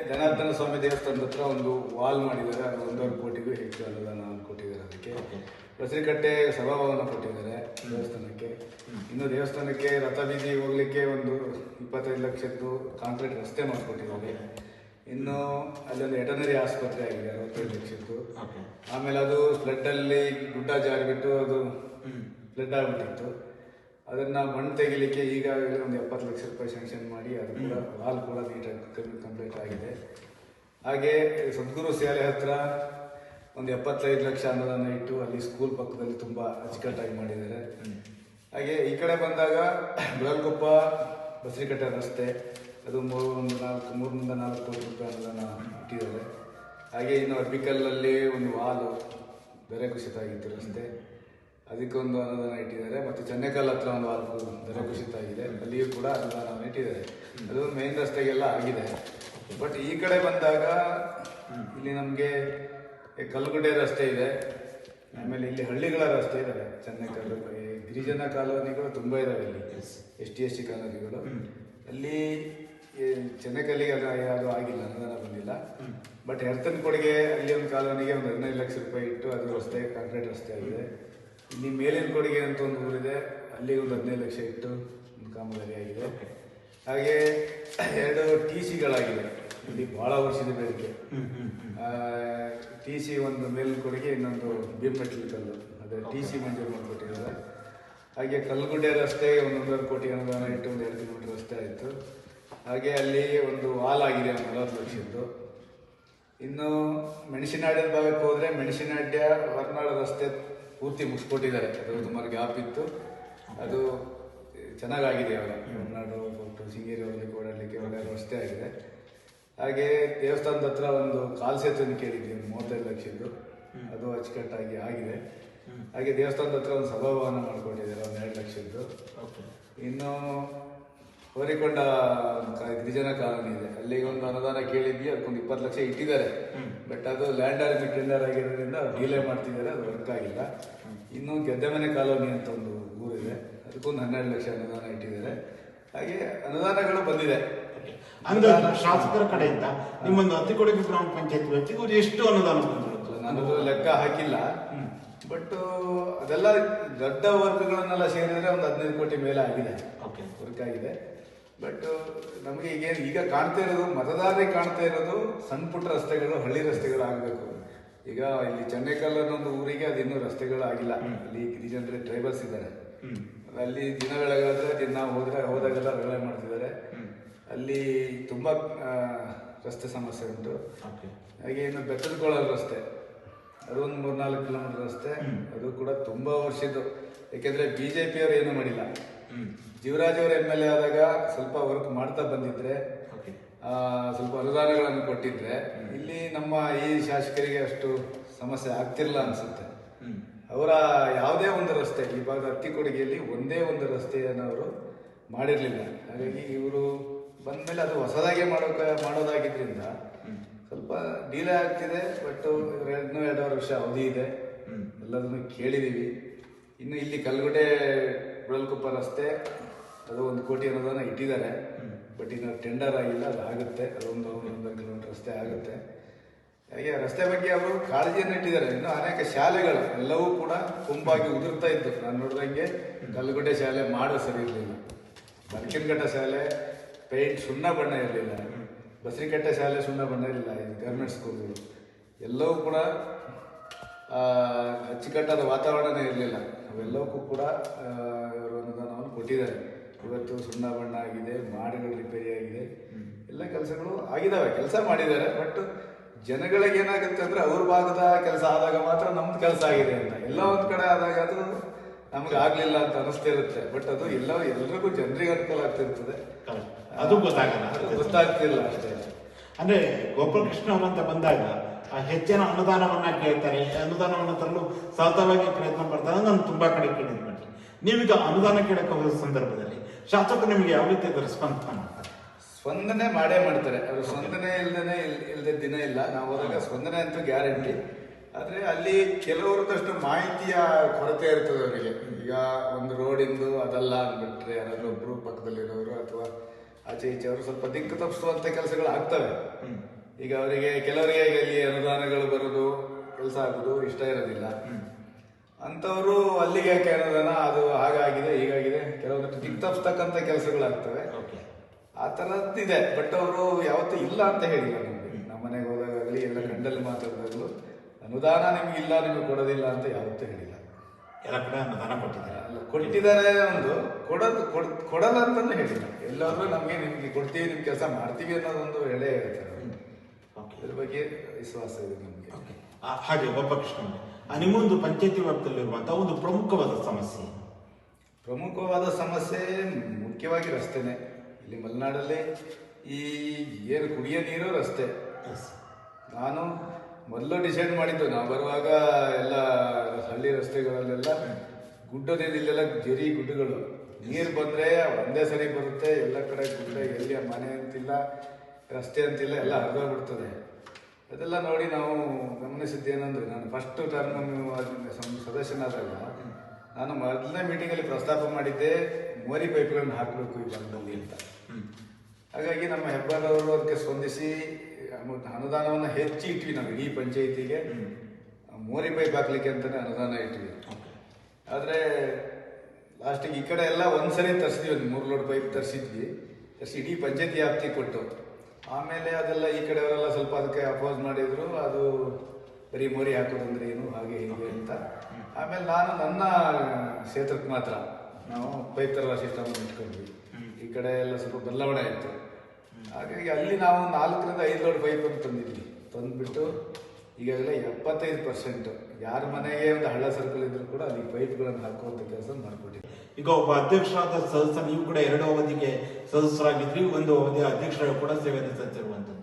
ಜನಾರ್ದನ ಸ್ವಾಮಿ ದೇವಸ್ಥಾನದ ಹತ್ರ ಒಂದು ವಾಲ್ ಮಾಡಿದ್ದಾರೆ ಅದು ಒಂದೊಂದು ಕೋಟಿಗೂ ಹೆಚ್ಚು ಅನುದಾನ ಕೊಟ್ಟಿದ್ದಾರೆ ಅದಕ್ಕೆ. ಬಸರಿಕಟ್ಟೆ ಸಭಾಭವನ ಕೊಟ್ಟಿದ್ದಾರೆ ದೇವಸ್ಥಾನಕ್ಕೆ. ಇನ್ನು ದೇವಸ್ಥಾನಕ್ಕೆ ರಥ ಬೀದಿ ಹೋಗ್ಲಿಕ್ಕೆ ಒಂದು ಇಪ್ಪತ್ತೈದು ಲಕ್ಷದ್ದು ಕಾಂಕ್ರೀಟ್ ರಸ್ತೆ ಮಾಡಿಕೊಟ್ಟಿದ್ದಾರೆ. ಇನ್ನು ಅಲ್ಲೊಂದು ವೆಟನರಿ ಆಸ್ಪತ್ರೆ ಆಗಿದೆ ಅರವತ್ತೈದು ಲಕ್ಷದ್ದು. ಆಮೇಲೆ ಅದು ಫ್ಲಡ್ ಅಲ್ಲಿ ಗುಡ್ಡ ಜಾರಿಬಿಟ್ಟು ಅದು ಫ್ಲಡ್ ಆಗ್ಬಿಟ್ಟಿತ್ತು. ಅದನ್ನ ಮಣ್ಣು ತೆಗಿಲಿಕ್ಕೆ ಈಗಾಗಲೇ ಒಂದು ಎಪ್ಪತ್ತು ಲಕ್ಷ ರೂಪಾಯಿ ಸ್ಯಾಂಕ್ಷನ್ ಮಾಡಿ ಅದು ಕೂಡ ವಾಲ್ ಕೂಡ ನೀಟಾಗಿ ಕಂಪ್ಲೀಟ್ ಆಗಿದೆ. ಹಾಗೆ ಸದ್ಗುರು ಶಾಲೆ ಹತ್ರ ಒಂದು ಎಪ್ಪತ್ತೈದು ಲಕ್ಷ ಅನುದಾನ ಇಟ್ಟು ಅಲ್ಲಿ ಸ್ಕೂಲ್ ಪಕ್ಕದಲ್ಲಿ ತುಂಬಾ ಅಚ್ಚುಕಟ್ಟಾಗಿ ಮಾಡಿದ್ದಾರೆ. ಹಾಗೆ ಈ ಕಡೆ ಬಂದಾಗ ಗುಳಲ್ಗೊಪ್ಪ ಬಸರಿಕಟ್ಟೆ ರಸ್ತೆ ಅದು ಮೂರು ಒಂದು ನಾಲ್ಕು ಮೂರರಿಂದ ನಾಲ್ಕು ಕೋಟಿ ರೂಪಾಯಿ ಅನುದಾನ ಇಟ್ಟಿದ್ದಾರೆ. ಹಾಗೆ ಇನ್ನು ಅರ್ಬಿಕಲ್ಲಲ್ಲಿ ಒಂದು ಹಾಲು ಬೆಲೆ ಕುಸಿತ ಆಗಿತ್ತು ರಸ್ತೆ. ಅದಕ್ಕೊಂದು ಅನುದಾನ ಇಟ್ಟಿದ್ದಾರೆ. ಮತ್ತು ಚೆನ್ನೈಕಲ್ ಹತ್ರ ಒಂದು ವಾಲ್ ದರ ಕುಸಿತ ಆಗಿದೆ ಅಲ್ಲಿಯೂ ಕೂಡ ಅನುದಾನವನ್ನು ಇಟ್ಟಿದ್ದಾರೆ. ಅದು ಮೇನ್ ರಸ್ತೆಗೆಲ್ಲ ಆಗಿದೆ. ಬಟ್ ಈ ಕಡೆ ಬಂದಾಗ ಇಲ್ಲಿ ನಮಗೆ ಕಲ್ಲುಗುಡ್ಡೆ ರಸ್ತೆ ಇದೆ. ಆಮೇಲೆ ಇಲ್ಲಿ ಹಳ್ಳಿಗಳ ರಸ್ತೆ ಇದ್ದಾರೆ ಚೆನ್ನೈಕಲ್ಲು ಗಿರಿಜನ ಕಾಲೋನಿಗಳು ತುಂಬ ಇದ್ದಾವೆ ಇಲ್ಲಿ. ಎಸ್ ಟಿ ಎಸ್ ಟಿ ಕಾಲೋನಿಗಳು. ಅಲ್ಲಿ ಚನ್ನಕಲ್ಲಿಗೆ ಚೆನ್ನೈಕಲ್ಲಿಗೆ ಅದು ಯಾವುದು ಆಗಿಲ್ಲ ಅನುದಾನ ಬಂದಿಲ್ಲ. ಬಟ್ ಹೆರ್ತನ್ ಕೊಡುಗೆ ಅಲ್ಲಿ ಒಂದು ಕಾಲೋನಿಗೆ ಒಂದು ಹದಿನೈದು ಲಕ್ಷ ರೂಪಾಯಿ ಇಟ್ಟು ಅದು ರಸ್ತೆ ಕಾಂಕ್ರೀಟ್ ರಸ್ತೆ ಆಗಿದೆ. ಇಲ್ಲಿ ಮೇಲಿನ ಕೊಡುಗೆ ಅಂತ ಒಂದು ಊರಿದೆ. ಅಲ್ಲಿ ಒಂದು ಹದಿನೈದು ಲಕ್ಷ ಇಟ್ಟು ಒಂದು ಕಾಮಗಾರಿ ಆಗಿದೆ. ಹಾಗೆ ಎರಡು ಟಿ ಸಿಗಳಾಗಿದೆ ಇಲ್ಲಿ ಬಹಳ ವರ್ಷದ ಬೇಡಿಕೆ. ಟಿ ಸಿ ಒಂದು ಮೇಲಿನ ಕೊಡುಗೆ ಇನ್ನೊಂದು ಭೀಮಮೆಟ್ಲು ಕಲ್ಲು. ಅದೇ ಟಿ ಸಿ ಮಂಜೂರು ಮಾಡಿಕೊಟ್ಟಿದ್ದಾರೆ ಹಾಗೆ ಕಲ್ಗುಡ್ಡೆ ರಸ್ತೆ ಒಂದೊಂದೂವರೆ ಕೋಟಿ ಅನುದಾನ ಇಟ್ಟು ಒಂದು ಎರಡು ಕಿಲೋಮೀಟರ್ ರಸ್ತೆ ಆಯಿತು. ಹಾಗೆ ಅಲ್ಲಿ ಒಂದು ಹಾಲ್ ಆಗಿದೆ ಒಂದು ನಲವತ್ತು ಲಕ್ಷದ್ದು. ಇನ್ನು ಮೆಣಸಿನಾಡ್ಯದ ಭಾಗಕ್ಕೆ ಹೋದರೆ ಮೆಣಸಿನಾಡ್ಯ ಹೊರನಾಡು ರಸ್ತೆ ಪೂರ್ತಿ ಮುಗಿಸ್ಕೊಟ್ಟಿದ್ದಾರೆ ಅದು ಸುಮಾರು ಗ್ಯಾಪ್ ಇತ್ತು. ಅದು ಚೆನ್ನಾಗಾಗಿದೆ ಅವರ ಹೊರನಾಡು ಮತ್ತು ಶೃಂಗೇರಿ ಹೋಗ್ಲಿಕ್ಕೆ ಓಡಾಡಲಿಕ್ಕೆ ಒಳ್ಳೆ ವ್ಯವಸ್ಥೆ ಆಗಿದೆ. ಹಾಗೆ ದೇವಸ್ಥಾನದ ಹತ್ರ ಒಂದು ಕಾಲ್ ಸೇತುವೆ ಕೇಳಿದ್ವಿ ಒಂದು ಮೂವತ್ತೈದು ಲಕ್ಷದ್ದು. ಅದು ಅಚ್ಚುಕಟ್ಟಾಗಿ ಆಗಿದೆ. ಹಾಗೆ ದೇವಸ್ಥಾನದ ಹತ್ರ ಒಂದು ಸಭಾಭವನ ಮಾಡ್ಕೊಂಡಿದ್ದಾರೆ ಒಂದು ಎರಡು ಲಕ್ಷದ್ದು. ಇನ್ನು ಹೋರಿಕೊಂಡ ಗಿರಿಜನ ಕಾಲೋನಿ ಇದೆ. ಅಲ್ಲಿಗೆ ಒಂದು ಅನುದಾನ ಕೇಳಿದ್ವಿ ಅದಕ್ಕೊಂದು ಇಪ್ಪತ್ತು ಲಕ್ಷ ಇಟ್ಟಿದ್ದಾರೆ. ಬಟ್ ಅದು ಲ್ಯಾಂಡ್ ಆರ್ಮಿ ಟೆಂಡರ್ ಆಗಿರೋದ್ರಿಂದ ಡಿಲೇ ಮಾಡ್ತಿದ್ದಾರೆ ಅದು ವರ್ಕ್ ಆಗಿಲ್ಲ. ಇನ್ನು ಗೆದ್ದೆಮನೆ ಕಾಲೋನಿ ಅಂತ ಒಂದು ಊರಿದೆ. ಅದಕ್ಕೊಂದು ಹನ್ನೆರಡು ಲಕ್ಷ ಅನುದಾನ ಇಟ್ಟಿದ್ದಾರೆ. ಹಾಗೆ ಅನುದಾನಗಳು ಬಂದಿದೆ. ಅಂದಾಜು ಶಾಸಕರ ಕಡೆಯಿಂದ ನಿಮ್ಮೊಂದು ಅತಿಕೊಡಗಿ ಗ್ರಾಮ ಪಂಚಾಯತ್ ವ್ಯಕ್ತಿಗೂ ಎಷ್ಟು ಅನುದಾನ ನಾನು ಲೆಕ್ಕ ಹಾಕಿಲ್ಲ. ಬಟ್ ಅದೆಲ್ಲ ದೊಡ್ಡ ವರ್ಕ್ಗಳನ್ನೆಲ್ಲ ಸೇರಿದ್ರೆ ಒಂದು ಹದಿನೈದು ಕೋಟಿ ಮೇಲೆ ಆಗಿದೆ. ಓಕೆ ವರ್ಕ್ ಆಗಿದೆ. ಬಟ್ ನಮಗೆ ಈಗ ಈಗ ಕಾಣ್ತಾ ಇರೋದು ಮತದಾರರಿಗೆ ಕಾಣ್ತಾ ಇರೋದು ಸಣ್ಣ ಪುಟ್ಟ ರಸ್ತೆಗಳು ಹಳ್ಳಿ ರಸ್ತೆಗಳು ಆಗಬೇಕು. ಈಗ ಇಲ್ಲಿ ಚೆನ್ನೈಕಲ್ ಅನ್ನೋದು ಒಂದು ಊರಿಗೆ ಅದು ಇನ್ನೂ ರಸ್ತೆಗಳು ಆಗಿಲ್ಲ. ಅಲ್ಲಿ ಗಿರಿಜನರ ಟ್ರೈಬಲ್ಸ್ ಇದ್ದಾರೆ ಅಲ್ಲಿ ದಿನ ಬೆಳಗಾದ್ರೆ ದಿನ ಹೋದ್ರೆ ಹೋದಾಗೆಲ್ಲ ಬೆಳೆ ಮಾಡ್ತಿದ್ದಾರೆ. ಅಲ್ಲಿ ತುಂಬ ರಸ್ತೆ ಸಮಸ್ಯೆ ಉಂಟು. ಹಾಗೆ ಇನ್ನು ಬೆತ್ತದಕೊಳ್ಳೋ ರಸ್ತೆ. ಅದೊಂದು ಮೂರ್ನಾಲ್ಕು ಕಿಲೋಮೀಟರ್ ರಸ್ತೆ. ಅದು ಕೂಡ ತುಂಬಾ ವರ್ಷದ್ದು. ಯಾಕೆಂದ್ರೆ ಬಿಜೆಪಿ ಅವರು ಏನು ಮಾಡಿಲ್ಲ. ಜೀವರಾಜ್ ಅವರು ಎಂ ಎಲ್ ಎ ಆದಾಗ ಸ್ವಲ್ಪ ವರ್ಕ್ ಮಾಡ್ತಾ ಬಂದಿದ್ರೆ ಸ್ವಲ್ಪ ಅನುದಾನಗಳನ್ನು ಕೊಟ್ಟಿದ್ರೆ ಇಲ್ಲಿ ನಮ್ಮ ಈ ಶಾಸಕರಿಗೆ ಅಷ್ಟು ಸಮಸ್ಯೆ ಆಗ್ತಿರ್ಲಿಲ್ಲ ಅನ್ಸುತ್ತೆ. ಅವರ ಯಾವುದೇ ಒಂದು ರಸ್ತೆ ಈ ಭಾಗದ ಹತ್ತಿಕೊಡುಗೆಯಲ್ಲಿ ಒಂದೇ ಒಂದು ರಸ್ತೆಯನ್ನು ಅವರು ಮಾಡಿರಲಿಲ್ಲ. ಹಾಗಾಗಿ ಇವರು ಬಂದಮೇಲೆ ಅದು ಹೊಸದಾಗಿ ಮಾಡೋಕ ಮಾಡೋದಾಗಿದ್ದರಿಂದ ಸ್ವಲ್ಪ ಡೀಲೇ ಆಗ್ತಿದೆ ಬಟ್ ಇನ್ನೂ ಎರಡೂವರೆ ವರ್ಷ ಅವಧಿ ಇದೆ. ಎಲ್ಲದನ್ನು ಕೇಳಿದ್ದೀವಿ ಇನ್ನು ಇಲ್ಲಿ ಕಲ್ಗುಡೆ ಬಳಲ್ಕೊಪ್ಪ ರಸ್ತೆ ಅದು ಒಂದು ಕೋಟಿ ಅನುದಾನ ಇಟ್ಟಿದ್ದಾರೆ. ಬಟ್ ಇನ್ನು ಟೆಂಡರ್ ಆಗಿಲ್ಲ ಅದು ಆಗುತ್ತೆ. ಅದೊಂದು ಒಂದೊಂದು ಕಿಲೋಮೀಟರ್ ರಸ್ತೆ ಆಗುತ್ತೆ. ಹಾಗೆ ರಸ್ತೆ ಬಗ್ಗೆ ಅವರು ಕಾಳಜಿಯನ್ನು ಇಟ್ಟಿದ್ದಾರೆ. ಇನ್ನು ಅನೇಕ ಶಾಲೆಗಳು ಎಲ್ಲವೂ ಕೂಡ ತುಂಬಾಗಿ ಉದುರ್ತಾ ಇತ್ತು. ನಾನು ನೋಡಿದಂಗೆ ಕಲ್ಲುಗಡ್ಡೆ ಶಾಲೆ ಮಾಡೋ ಸರಿ ಇರಲಿಲ್ಲ. ಬರ್ಕಿನಘಟ್ಟ ಶಾಲೆ ಪೇಂಟ್ ಸುಣ್ಣ ಬಣ್ಣ ಇರಲಿಲ್ಲ. ಬಸರಿಕಟ್ಟೆ ಶಾಲೆ ಸುಣ್ಣ ಬಣ್ಣ ಇರಲಿಲ್ಲ. ಇದು ಗೌರ್ಮೆಂಟ್ ಸ್ಕೂಲ್ಗಳು ಎಲ್ಲವೂ ಕೂಡ ಅಚ್ಚುಕಟ್ಟಾದ ವಾತಾವರಣನೇ ಇರಲಿಲ್ಲ. ಅವೆಲ್ಲವಕ್ಕೂ ಕೂಡ ಇವರು ಅನುದಾನವನ್ನು ಕೊಟ್ಟಿದ್ದಾರೆ. ಇವತ್ತು ಸುಣ್ಣ ಬಣ್ಣ ಆಗಿದೆ ಮಾಡಿಗಳು ರಿಪೇರಿ ಆಗಿದೆ. ಎಲ್ಲ ಕೆಲಸಗಳು ಆಗಿದ್ದಾವೆ ಕೆಲಸ ಮಾಡಿದ್ದಾರೆ ಬಟ್ ಜನಗಳಿಗೆ ಏನಾಗುತ್ತೆ ಅಂದ್ರೆ ಅವ್ರ ಭಾಗದ ಕೆಲಸ ಆದಾಗ ಮಾತ್ರ ನಮ್ದು ಕೆಲಸ ಆಗಿದೆ ಅಂತ. ಎಲ್ಲ ಒಂದು ಕಡೆ ಆದಾಗ ಅದು ನಮ್ಗೆ ಆಗ್ಲಿಲ್ಲ ಅಂತ ಅನಿಸ್ತಿರುತ್ತೆ ಬಟ್ ಅದು ಎಲ್ಲ ಎಲ್ರಿಗೂ ಜನರಿಗೆ ಅನುಕೂಲ ಆಗ್ತಿರ್ತದೆ ಅದು ಗೊತ್ತಾಗಲ್ಲ. ಅದು ಗೊತ್ತಾಗ್ತಿಲ್ಲ ಅಷ್ಟೇ. ಅಂದ್ರೆ ಗೋಪಾಲಕೃಷ್ಣ ಅವರಂತ ಬಂದಾಗ ಆ ಹೆಚ್ಚಿನ ಅನುದಾನವನ್ನ ಕೇಳ್ತಾರೆ ಅನುದಾನವನ್ನು ತರಲು ಸತತವಾಗಿ ಪ್ರಯತ್ನ ಪಡ್ತಾರೆ ನಾನು ತುಂಬಾ ಕಡೆ ಕೇಳಿದ್ ಮಾಡಿ ನೀವೀಗ ಅನುದಾನ ಕೇಳಕ್ಕೆ ಹೋದ ಸಂದರ್ಭದಲ್ಲಿ ಶಾಸಕರು ನಿಮಗೆ ಯಾವ ರೀತಿ ರೆಸ್ಪಾನ್ಸ್ ಸ್ಪಂದನ ಸ್ಪಂದನೆ ಮಾಡೇ ಮಾಡ್ತಾರೆ. ಅವರು ಸ್ಪಂದನೆ ಇಲ್ದೇ ಇಲ್- ಇಲ್ದೆ ದಿನ ಇಲ್ಲ. ನಾವು ಹೋದಾಗ ಸ್ಪಂದನೆ ಅಂತೂ ಗ್ಯಾರಂಟಿ. ಆದರೆ ಅಲ್ಲಿ ಕೆಲವರದಷ್ಟು ಮಾಹಿತಿಯ ಕೊರತೆ ಇರ್ತದೆ ಅವರಿಗೆ. ಈಗ ಒಂದು ರೋಡಿಂದು ಅದಲ್ಲ ಅಂದ್ಬಿಟ್ರೆ ಯಾರಾದರೂ ಒಬ್ಬರು ಪಕ್ಕದಲ್ಲಿರೋರು ಅಥವಾ ಆಚೆ ಈಚೆ ಅವರು ಸ್ವಲ್ಪ ದಿಕ್ಕು ತಪ್ಪಿಸುವಂಥ ಕೆಲಸಗಳು ಆಗ್ತವೆ. ಈಗ ಅವರಿಗೆ ಕೆಲವರಿಗೆ ಇಲ್ಲಿ ಅನುದಾನಗಳು ಬರೋದು ಕೆಲಸ ಆಗೋದು ಇಷ್ಟ ಇರೋದಿಲ್ಲ. ಅಂಥವರು ಅಲ್ಲಿಗೆ ಯಾಕೆ ಅನ್ನೋದನ್ನ ಅದು ಹಾಗಾಗಿದೆ ಹೀಗಾಗಿದೆ. ಕೆಲವೊಂದು ದಿಕ್ಕು ತಪ್ಪಿಸ್ತಕ್ಕಂಥ ಕೆಲಸಗಳಾಗ್ತವೆ. ಓಕೆ. ಆ ಥರದ್ದಿದೆ ಬಟ್ ಅವರು ಯಾವತ್ತೂ ಇಲ್ಲ ಅಂತ ಹೇಳಿಲ್ಲ ನಮಗೆ. ನಮ್ಮ ಮನೆಗೆ ಹೋದಾಗಲಿ ಎಲ್ಲ ಗಂಡಲ್ಲಿ ಮಾತಾಡಿದಾಗಲೂ ಅನುದಾನ ನಿಮ್ಗೆ ಇಲ್ಲ ನಿಮಗೆ ಕೊಡೋದಿಲ್ಲ ಅಂತ ಯಾವತ್ತೂ ಹೇಳಿಲ್ಲ. ಎಲ್ಲ ಕಡೆ ಅನುದಾನ ಕೊಟ್ಟಿದ್ದಾರೆ. ಅಲ್ಲ, ಕೊಟ್ಟಿದ್ದಾರೆ ಒಂದು ಕೊಡೋದು ಕೊಡ್ ಕೊಡಲ್ಲ ಅಂತಲೂ ಹೇಳಿಲ್ಲ. ಎಲ್ಲರೂ ನಮಗೆ ನಿಮಗೆ ಕೊಡ್ತೀವಿ ನಿಮ್ಮ ಕೆಲಸ ಮಾಡ್ತೀವಿ ಅನ್ನೋದೊಂದು ಎಳೆ ಹೇಳ್ತಾರೆ ಅದ್ರ ಬಗ್ಗೆ ವಿಶ್ವಾಸ ಇದೆ ನಮಗೆ. ಹಾಗೆ ಒಬ್ಬ ಆ ನಿಮ್ಮೊಂದು ಪಂಚಾಯತಿ ವ್ಯಾಪ್ತಿಯಲ್ಲಿರುವಂತಹ ಒಂದು ಪ್ರಮುಖವಾದ ಸಮಸ್ಯೆ. ಪ್ರಮುಖವಾದ ಸಮಸ್ಯೆ ಮುಖ್ಯವಾಗಿ ರಸ್ತೆನೆ. ಇಲ್ಲಿ ಮಲೆನಾಡಲ್ಲಿ ಈ ಏನು ಕುಡಿಯೋ ನೀರು ರಸ್ತೆ. ನಾನು ಮೊದಲು ಡಿಸೈಡ್ ಮಾಡಿದ್ದು ನಾವು ಬರುವಾಗ ಎಲ್ಲ ಹಳ್ಳಿ ರಸ್ತೆಗಳಲ್ಲೆಲ್ಲ ಗುಡ್ಡದಿಂದ ಇಲ್ಲೆಲ್ಲ ಜರಿ ಗುಡ್ಡಗಳು. ನೀರು ಬಂದರೆ ಒಂದೇ ಸರಿ ಬರುತ್ತೆ ಎಲ್ಲ ಕಡೆ ಗುಡ್ಡ ಎಲ್ಲಿ ಮನೆ ಅಂತಿಲ್ಲ ರಸ್ತೆ ಅಂತಿಲ್ಲ ಎಲ್ಲ ಹರಿದೋಗ್ಬಿಡ್ತದೆ. ಅದೆಲ್ಲ ನೋಡಿ ನಾವು ಗಮನಿಸಿದ್ದು ಏನಂದ್ರೆ ನಾನು ಫಸ್ಟ್ ಟರ್ಮ್ ಸದಸ್ಯನಾದಾಗ ನಾನು ಮೊದಲನೇ ಮೀಟಿಂಗಲ್ಲಿ ಪ್ರಸ್ತಾಪ ಮಾಡಿದ್ದೆ ಮೋರಿ ಪೈಪ್ಗಳನ್ನು ಹಾಕಬೇಕು ಈ ಬಂದಲ್ಲಿ ಅಂತ. ಹಾಗಾಗಿ ನಮ್ಮ ಹೆಬ್ಬಾರವರು ಅದಕ್ಕೆ ಸ್ಪಂದಿಸಿ ಅನು- ಅನುದಾನವನ್ನು ಹೆಚ್ಚಿ ಇಟ್ವಿ ನಾವು ಇಡೀ ಪಂಚಾಯಿತಿಗೆ. ಮೋರಿ ಪೈಪ್ ಹಾಕ್ಲಿಕ್ಕೆ ಅಂತಲೇ ಅನುದಾನ ಇಟ್ವಿ. ಆದ್ರೆ ಲಾಸ್ಟಿಗೆ ಈ ಕಡೆ ಎಲ್ಲ ಒಂದ್ಸರಿ ತರಿಸಿದ್ವಿ ಒಂದು ಮೂರು ಲೋಡ್ ಪೈಪ್ ತರಿಸಿದ್ವಿ. ತರಿಸಿ ಇಡೀ ಪಂಚಾಯತಿ ವ್ಯಾಪ್ತಿ ಕೊಟ್ಟು. ಆಮೇಲೆ ಅದೆಲ್ಲ ಈ ಕಡೆಯವರೆಲ್ಲ ಸ್ವಲ್ಪ ಅದಕ್ಕೆ ಅಪೋಸ್ ಮಾಡಿದ್ರು. ಅದು ಬರೀ ಮೋರಿ ಹಾಕೋದಂದ್ರೆ ಏನು, ಹಾಗೆ ಹೀಗೆ ಅಂತ. ಆಮೇಲೆ ನಾನು ನನ್ನ ಕ್ಷೇತ್ರಕ್ಕೆ ಮಾತ್ರ ನಾವು ಪೈಪ್ ತರುವ ಸಿಸ್ಟಮ್ ಇಟ್ಕೊಂಡ್ವಿ. ಈ ಕಡೆ ಎಲ್ಲ ಸ್ವಲ್ಪ ಬದಲಾವಣೆ ಆಯಿತು. ಹಾಗಾಗಿ ಅಲ್ಲಿ ನಾವು ನಾಲ್ಕರಿಂದ ಐದು ಲೋಡ್ ಪೈಪ್ ಅಂತ ತಂದಿದ್ವಿ. ತಂದ್ಬಿಟ್ಟು ಈಗಾಗಲೇ ಎಪ್ಪತ್ತೈದು ಪರ್ಸೆಂಟ್ ಯಾರ ಮನೆಗೆ ಒಂದು ಹಳ್ಳ ಸರ್ಕಲ್ ಇದ್ರು ಕೂಡ ಅಲ್ಲಿ ಪೈಪ್ಗಳನ್ನು ಹಾಕುವಂಥ ಕೆಲಸ ಮಾಡಿಕೊಟ್ಟಿದೆ ಈಗ ಒಬ್ಬ ಅಧ್ಯಕ್ಷರಾದ ಸದಸ್ಯ ನೀವು ಕೂಡ ಎರಡು ಅವಧಿಗೆ ಸದಸ್ಯರಾಗಿದ್ರಿ ಒಂದು ಅವಧಿ ಅಧ್ಯಕ್ಷರಾಗಿ ಕೂಡ ಸೇವೆಯನ್ನು ಸಲ್ಲಿಸಿರುವಂತದ್ದು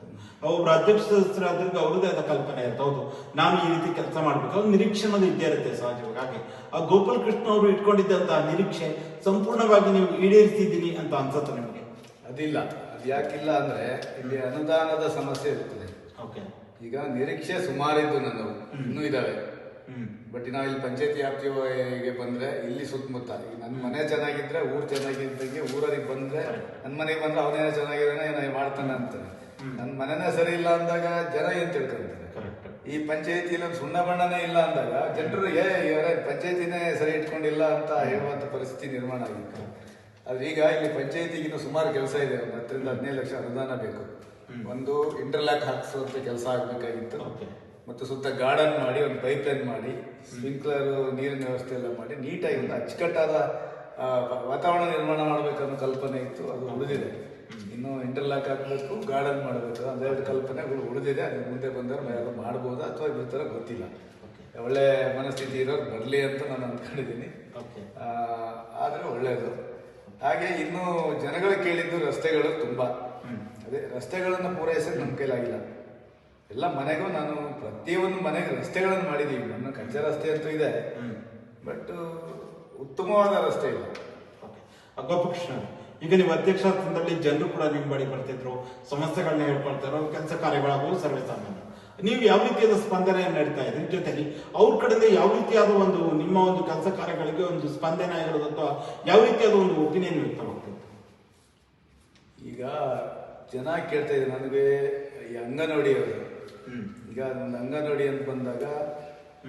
ಒಬ್ಬರು ಅಧ್ಯಕ್ಷ ಸದಸ್ಯರಾದ್ರಿಗೆ ಅವ್ರದ್ದೇ ಆದ ಕಲ್ಪನೆ ಇರುತ್ತೆ. ಹೌದು ನಾನು ಈ ರೀತಿ ಕೆಲಸ ಮಾಡ್ಬೇಕು. ಅದು ನಿರೀಕ್ಷೆ ಅನ್ನೋದು ಇದ್ದೇ ಇರುತ್ತೆ ಸಹಜವಾಗಿ. ಹಾಗೆ ಆ ಗೋಪಾಲ್ ಕೃಷ್ಣ ಅವರು ಇಟ್ಕೊಂಡಿದ್ದಂತಹ ನಿರೀಕ್ಷೆ ಸಂಪೂರ್ಣವಾಗಿ ನೀವು ಈಡೇರಿಸಿದ್ದೀನಿ ಅಂತ ಅನ್ಸುತ್ತೆ ನಿಮಗೆ? ಅದಿಲ್ಲ. ಅದು ಯಾಕಿಲ್ಲ ಅಂದ್ರೆ ಇಲ್ಲಿ ಅನುದಾನದ ಸಮಸ್ಯೆ ಇರುತ್ತದೆ ಓಕೆ ಈಗ ನಿರೀಕ್ಷೆ ಸುಮಾರಿದ್ದು ನನ್ನವು. ಇನ್ನೂ ಇದ್ದಾವೆ ಬಟ್ ನಾವು ಇಲ್ಲಿ ಪಂಚಾಯತಿ ವ್ಯಾಪ್ತಿಗೆ ಬಂದ್ರೆ ಇಲ್ಲಿ ಸುತ್ತಮುತ್ತ. ಈಗ ನನ್ನ ಮನೆ ಚೆನ್ನಾಗಿದ್ರೆ ಊರು ಚೆನ್ನಾಗಿದ್ದಂಗೆ ಊರಲ್ಲಿ ಬಂದ್ರೆ ನನ್ನ ಮನೆಗೆ ಬಂದ್ರೆ ಅವನೇನೋ ಚೆನ್ನಾಗಿದ್ದಾನೆ ಏನೋ ಮಾಡ್ತಾನೆ ಅಂತಾನೆ ನನ್ನ ಮನೆನೇ ಸರಿ ಇಲ್ಲ ಅಂದಾಗ ಜನ ಏನ್ ತಿಳ್ಕೊಂತಾರೆ? ಈ ಪಂಚಾಯತಿಲಿ ಒಂದು ಸುಣ್ಣ ಬಣ್ಣನೇ ಇಲ್ಲ ಅಂದಾಗ ಜನರು ಏ ಇವರೇ ಪಂಚಾಯತಿನೇ ಸರಿ ಇಟ್ಕೊಂಡಿಲ್ಲ ಅಂತ ಹೇಳುವಂತ ಪರಿಸ್ಥಿತಿ ನಿರ್ಮಾಣ ಆಗಿತ್ತು. ಆದ್ರೆ ಈಗ ಇಲ್ಲಿ ಪಂಚಾಯತಿಗೆ ಸುಮಾರು ಕೆಲಸ ಇದೆ. ಒಂದು ಹತ್ತರಿಂದ ಹದಿನೈದು ಲಕ್ಷ ಅನುದಾನ ಬೇಕು. ಒಂದು ಇಂಟರ್ಲಾಕ್ ಹಾಕಿಸುವಂತ ಕೆಲಸ ಆಗ್ಬೇಕಾಗಿತ್ತು. ಮತ್ತು ಸುತ್ತ ಗಾರ್ಡನ್ ಮಾಡಿ ಒಂದು ಪೈಪ್ ಲೈನ್ ಮಾಡಿ ಸ್ಪ್ರಿಂಕ್ಲರ್ ನೀರಿನ ವ್ಯವಸ್ಥೆ ಎಲ್ಲ ಮಾಡಿ ನೀಟಾಗಿ ಒಂದು ಅಚ್ಚುಕಟ್ಟಾದ ವಾತಾವರಣ ನಿರ್ಮಾಣ ಮಾಡಬೇಕನ್ನೋ ಕಲ್ಪನೆ ಇತ್ತು. ಅದು ಉಳಿದಿದೆ. ಇನ್ನು ಇಂಟರ್ಲಾಕ್ ಹಾಕಬೇಕು ಗಾರ್ಡನ್ ಮಾಡಬೇಕು ಅದೆರಡು ಕಲ್ಪನೆಗಳು ಉಳಿದಿದೆ. ಅದು ಮುಂದೆ ಬಂದರೆ ಯಾರು ಮಾಡ್ಬೋದು ಅಥವಾ ಬಿಡ್ತಾರೋ ಗೊತ್ತಿಲ್ಲ. ಒಳ್ಳೆ ಮನಸ್ಥಿತಿ ಇರೋರು ಬರಲಿ ಅಂತ ನಾನು ಅಂದ್ಕೊಂಡಿದ್ದೀನಿ. ಆದ್ರೆ ಒಳ್ಳೆಯದು ಹಾಗೆ ಇನ್ನು ಜನಗಳು ಕೇಳಿದ್ದು ರಸ್ತೆಗಳು ತುಂಬಾ. ಅದೇ ರಸ್ತೆಗಳನ್ನು ಪೂರೈಸಕ್ಕೆ ನಮ್ಮ ಕೈಲಾಗಿಲ್ಲ. ಎಲ್ಲ ಮನೆಗೂ ನಾನು ಪ್ರತಿಯೊಂದು ಮನೆಗೆ ರಸ್ತೆಗಳನ್ನು ಮಾಡಿದ್ದೀವಿ ನನ್ನ ಕಚ್ಚಾ ರಸ್ತೆ ಅಂತೂ ಇದೆ. ಬಟ್ ಉತ್ತಮವಾದ ರಸ್ತೆ ಇಲ್ಲ. ಅಗ್ಗಪಕ್ಷ ಗೋಪಕೃಷ್ಣ ಈಗ ನೀವು ಅಧ್ಯಕ್ಷ ಜನರು ಕೂಡ ನಿಮ್ಮ ಬಳಿ ಬರ್ತಿದ್ರು ಸಮಸ್ಯೆಗಳನ್ನ ಹೇಳ್ಕೊಳ್ತಾರೋ ಕೆಲಸ ಕಾರ್ಯಗಳಾಗುವ ಸರ್ವೇ ಸಾಮಾನ್ಯ ನೀವು ಯಾವ ರೀತಿಯಾದ ಸ್ಪಂದನೆಯನ್ನು ನಡೀತಾ ಇದ್ರಿ ಜೊತೆಗೆ ಅವ್ರ ಕಡೆಯಿಂದ ಯಾವ ರೀತಿಯಾದ ಒಂದು ನಿಮ್ಮ ಒಂದು ಕೆಲಸ ಕಾರ್ಯಗಳಿಗೆ ಒಂದು ಸ್ಪಂದನೆ ಆಗಿರೋದು ಅಥವಾ ಯಾವ ರೀತಿಯಾದ ಒಂದು ಒಪಿನಿಯನ್ ವ್ಯಕ್ತವಾಗ್ತಿತ್ತು ಈಗ ಜನ ಕೇಳ್ತಾ ಇದ್ದಾರೆ. ನನಗೆ ಈ ಅಂಗನವಾಡಿಯವರು. ಈಗ ಒಂದು ಅಂಗನವಾಡಿ ಅಂತ ಬಂದಾಗ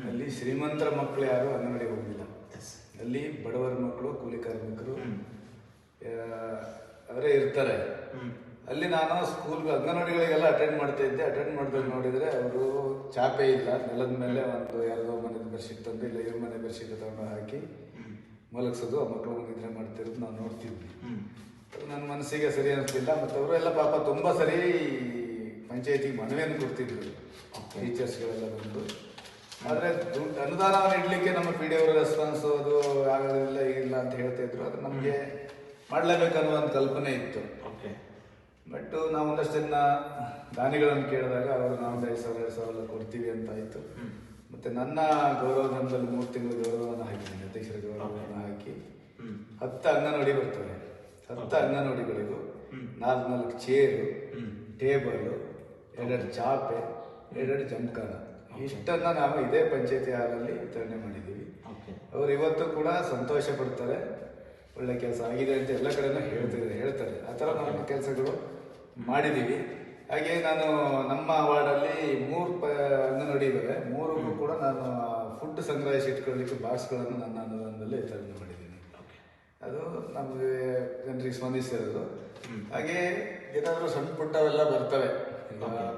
ಅಲ್ಲಿ ಶ್ರೀಮಂತರ ಮಕ್ಕಳು ಯಾರು ಅಂಗನವಾಡಿ ಹೋಗಿಲ್ಲ ಅಲ್ಲಿ ಬಡವರ ಮಕ್ಕಳು ಕೂಲಿ ಕಾರ್ಮಿಕರು ಅವರೇ ಇರ್ತಾರೆ. ಅಲ್ಲಿ ನಾನು ಸ್ಕೂಲ್ ಅಂಗನವಾಡಿಗಳಿಗೆಲ್ಲ ಅಟೆಂಡ್ ಮಾಡ್ತಾ ಇದ್ದೆ. ಅಟೆಂಡ್ ಮಾಡಿದಾಗ ನೋಡಿದ್ರೆ ಅವರು ಚಾಪೆ ಇಲ್ಲ. ನೆಲದ ಮೇಲೆ ಒಂದು ಯಾರದೋ ಮನೆ ಬೆಡ್ಶೀಟ್ ತಂದು ಇಲ್ಲ, ಇವ್ರ ಮನೆ ಬೆಡ್ಶೀಟ್ ತಗೊಂಡು ಹಾಕಿ ಮಲಗಿಸೋದು. ಆ ಮಕ್ಕಳು ನಿದ್ರೆ ಮಾಡ್ತಿರೋದು ನಾವು ನೋಡ್ತಿದ್ವಿ ನನ್ನ ಮನಸ್ಸಿಗೆ ಸರಿ ಅನಿಸ್ತಿಲ್ಲ ಮತ್ತು ಅವರು ಎಲ್ಲ ಪಾಪ ತುಂಬ ಸರಿ ಪಂಚಾಯತಿಗೆ ಮನವಿಯನ್ನು ಕೊಡ್ತಿದ್ರು. ಟೀಚರ್ಸ್ಗಳೆಲ್ಲ ಬಂದು. ಆದರೆ ದುಡ್ಡು ಅನುದಾನವನ್ನು ಇಡಲಿಕ್ಕೆ ನಮ್ಮ ಪಿ ಡಿ ಅವರ ರೆಸ್ಪಾನ್ಸ್ ಅದು ಆಗೋದಿಲ್ಲ ಇಲ್ಲ ಅಂತ ಹೇಳ್ತಾ ಇದ್ರು. ಅದು ನಮಗೆ ಮಾಡಲೇಬೇಕನ್ನೋ ಒಂದು ಕಲ್ಪನೆ ಇತ್ತು. ಬಟ್ ನಾವು ಒಂದಷ್ಟು ಜನ ದಾನಿಗಳನ್ನು ಕೇಳಿದಾಗ ಅವರು ನಾವು ಐದು ಸಾವಿರ ಎರಡು ಸಾವಿರ ಕೊಡ್ತೀವಿ ಅಂತ ಆಯಿತು. ಮತ್ತು ನನ್ನ ಗೌರವಧನದಲ್ಲಿ ಮೂರು ತಿಂಗಳು ಗೌರವವನ್ನು ಹಾಕಿದ್ದೀನಿ ಅಧ್ಯಕ್ಷರ ಗೌರವವನ್ನು ಹಾಕಿ ಹತ್ತು ಅಂಗನವಾಡಿ ಬರ್ತವೆ. ಹತ್ತು ಅಂಗನವಾಡಿಗಳಿಗೂ ನಾಲ್ಕು ನಾಲ್ಕು ಚೇರು ಟೇಬಲು ಎರಡೆರಡು ಚಾಪೆ ಎರಡೆರಡು ಜಮಕಾರ ಇಷ್ಟನ್ನು ನಾವು ಇದೇ ಪಂಚಾಯತಿ ಹಾಲಲ್ಲಿ ವಿತರಣೆ ಮಾಡಿದ್ದೀವಿ ಅವರು ಇವತ್ತು ಕೂಡ ಸಂತೋಷ ಪಡ್ತಾರೆ. ಒಳ್ಳೆ ಕೆಲಸ ಆಗಿದೆ ಅಂತ ಎಲ್ಲ ಕಡೆನೂ ಹೇಳ್ತಿದ್ದಾರೆ ಹೇಳ್ತಾರೆ. ಆ ಥರ ನಮ್ಮ ಕೆಲಸಗಳು ಮಾಡಿದ್ದೀವಿ. ಹಾಗೆ ನಾನು ನಮ್ಮ ವಾರ್ಡಲ್ಲಿ ಮೂರು ಪ ಅಂಗನವಾಡಿ ಇದ್ದಾವೆ ಮೂರಿಗೂ ಕೂಡ ನಾನು ಫುಡ್ ಸಂಗ್ರಹಿಸಿ ಇಟ್ಕೊಳ್ಳಿಕ್ಕೆ ಬಾಕ್ಸ್ಗಳನ್ನು ನನ್ನ ಅನುದಾನದಲ್ಲಿ ವಿತರಣೆ ಮಾಡಿದ್ದೀನಿ. ಅದು ನಮಗೆ ಜನರಿಗೆ ಸ್ಪಂದಿಸಿರೋದು ಹಾಗೆ ಏನಾದರೂ ಸಣ್ಣ ಪುಟ್ಟವೆಲ್ಲ ಬರ್ತವೆ.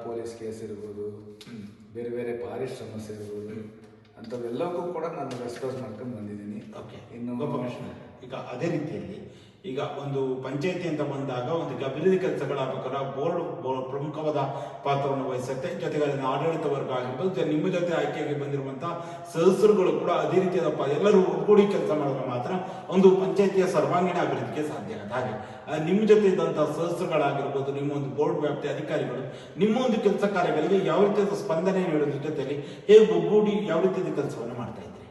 ಪೊಲೀಸ್ ಕೇಸ್ ಇರ್ಬೋದು ಬೇರೆ ಬೇರೆ ಫಾರೆಸ್ಟ್ ಸಮಸ್ಯೆ ಇರ್ಬೋದು ಅಂಥವೆಲ್ಲವಕ್ಕೂ ಕೂಡ ನಾನು ರೆಸ್ಪಾನ್ಸ್ ಮಾಡ್ಕೊಂಡು ಬಂದಿದ್ದೀನಿ. ಓಕೆ. ಇನ್ನು ಈಗ ಅದೇ ರೀತಿಯಲ್ಲಿ ಈಗ ಒಂದು ಪಂಚಾಯತಿ ಅಂತ ಬಂದಾಗ ಒಂದು ಅಭಿವೃದ್ಧಿ ಕೆಲಸಗಳಾಗಬೇಕಾದ್ರೆ ಬೋರ್ಡ್ ಬೋರ್ಡ್ ಪ್ರಮುಖವಾದ ಪಾತ್ರವನ್ನು ವಹಿಸುತ್ತೆ. ಜೊತೆಗೆ ಅಲ್ಲಿನ ಆಡಳಿತ ವರ್ಗ ಆಗಿರ್ಬೋದು ನಿಮ್ಮ ಜೊತೆ ಆಯ್ಕೆಯಾಗಿ ಬಂದಿರುವಂತಹ ಸದಸ್ಯರುಗಳು ಕೂಡ ಅದೇ ರೀತಿಯಾದ ಎಲ್ಲರೂ ಒಗ್ಗೂಡಿ ಕೆಲಸ ಮಾಡಿದ್ರೆ ಮಾತ್ರ ಒಂದು ಪಂಚಾಯತಿಯ ಸರ್ವಾಂಗೀಣ ಅಭಿವೃದ್ಧಿಗೆ ಸಾಧ್ಯ ಆಗುತ್ತೆ. ಹಾಗೆ ನಿಮ್ಮ ಜೊತೆ ಇದ್ದಂತಹ ಸದಸ್ಯರುಗಳಾಗಿರ್ಬೋದು, ನಿಮ್ಮ ಒಂದು ಬೋರ್ಡ್ ವ್ಯಾಪ್ತಿ ಅಧಿಕಾರಿಗಳು, ನಿಮ್ಮ ಒಂದು ಕೆಲಸ ಕಾರ್ಯಗಳಿಗೆ ಯಾವ ರೀತಿಯಾದ ಸ್ಪಂದನೆ ನೀಡೋದ್ರ ಜೊತೆಯಲ್ಲಿ ಹೇಗೆ ಒಗ್ಗೂಡಿ ಯಾವ ರೀತಿಯಾದ ಕೆಲಸವನ್ನು ಮಾಡ್ತಾ ಇದ್ರಿ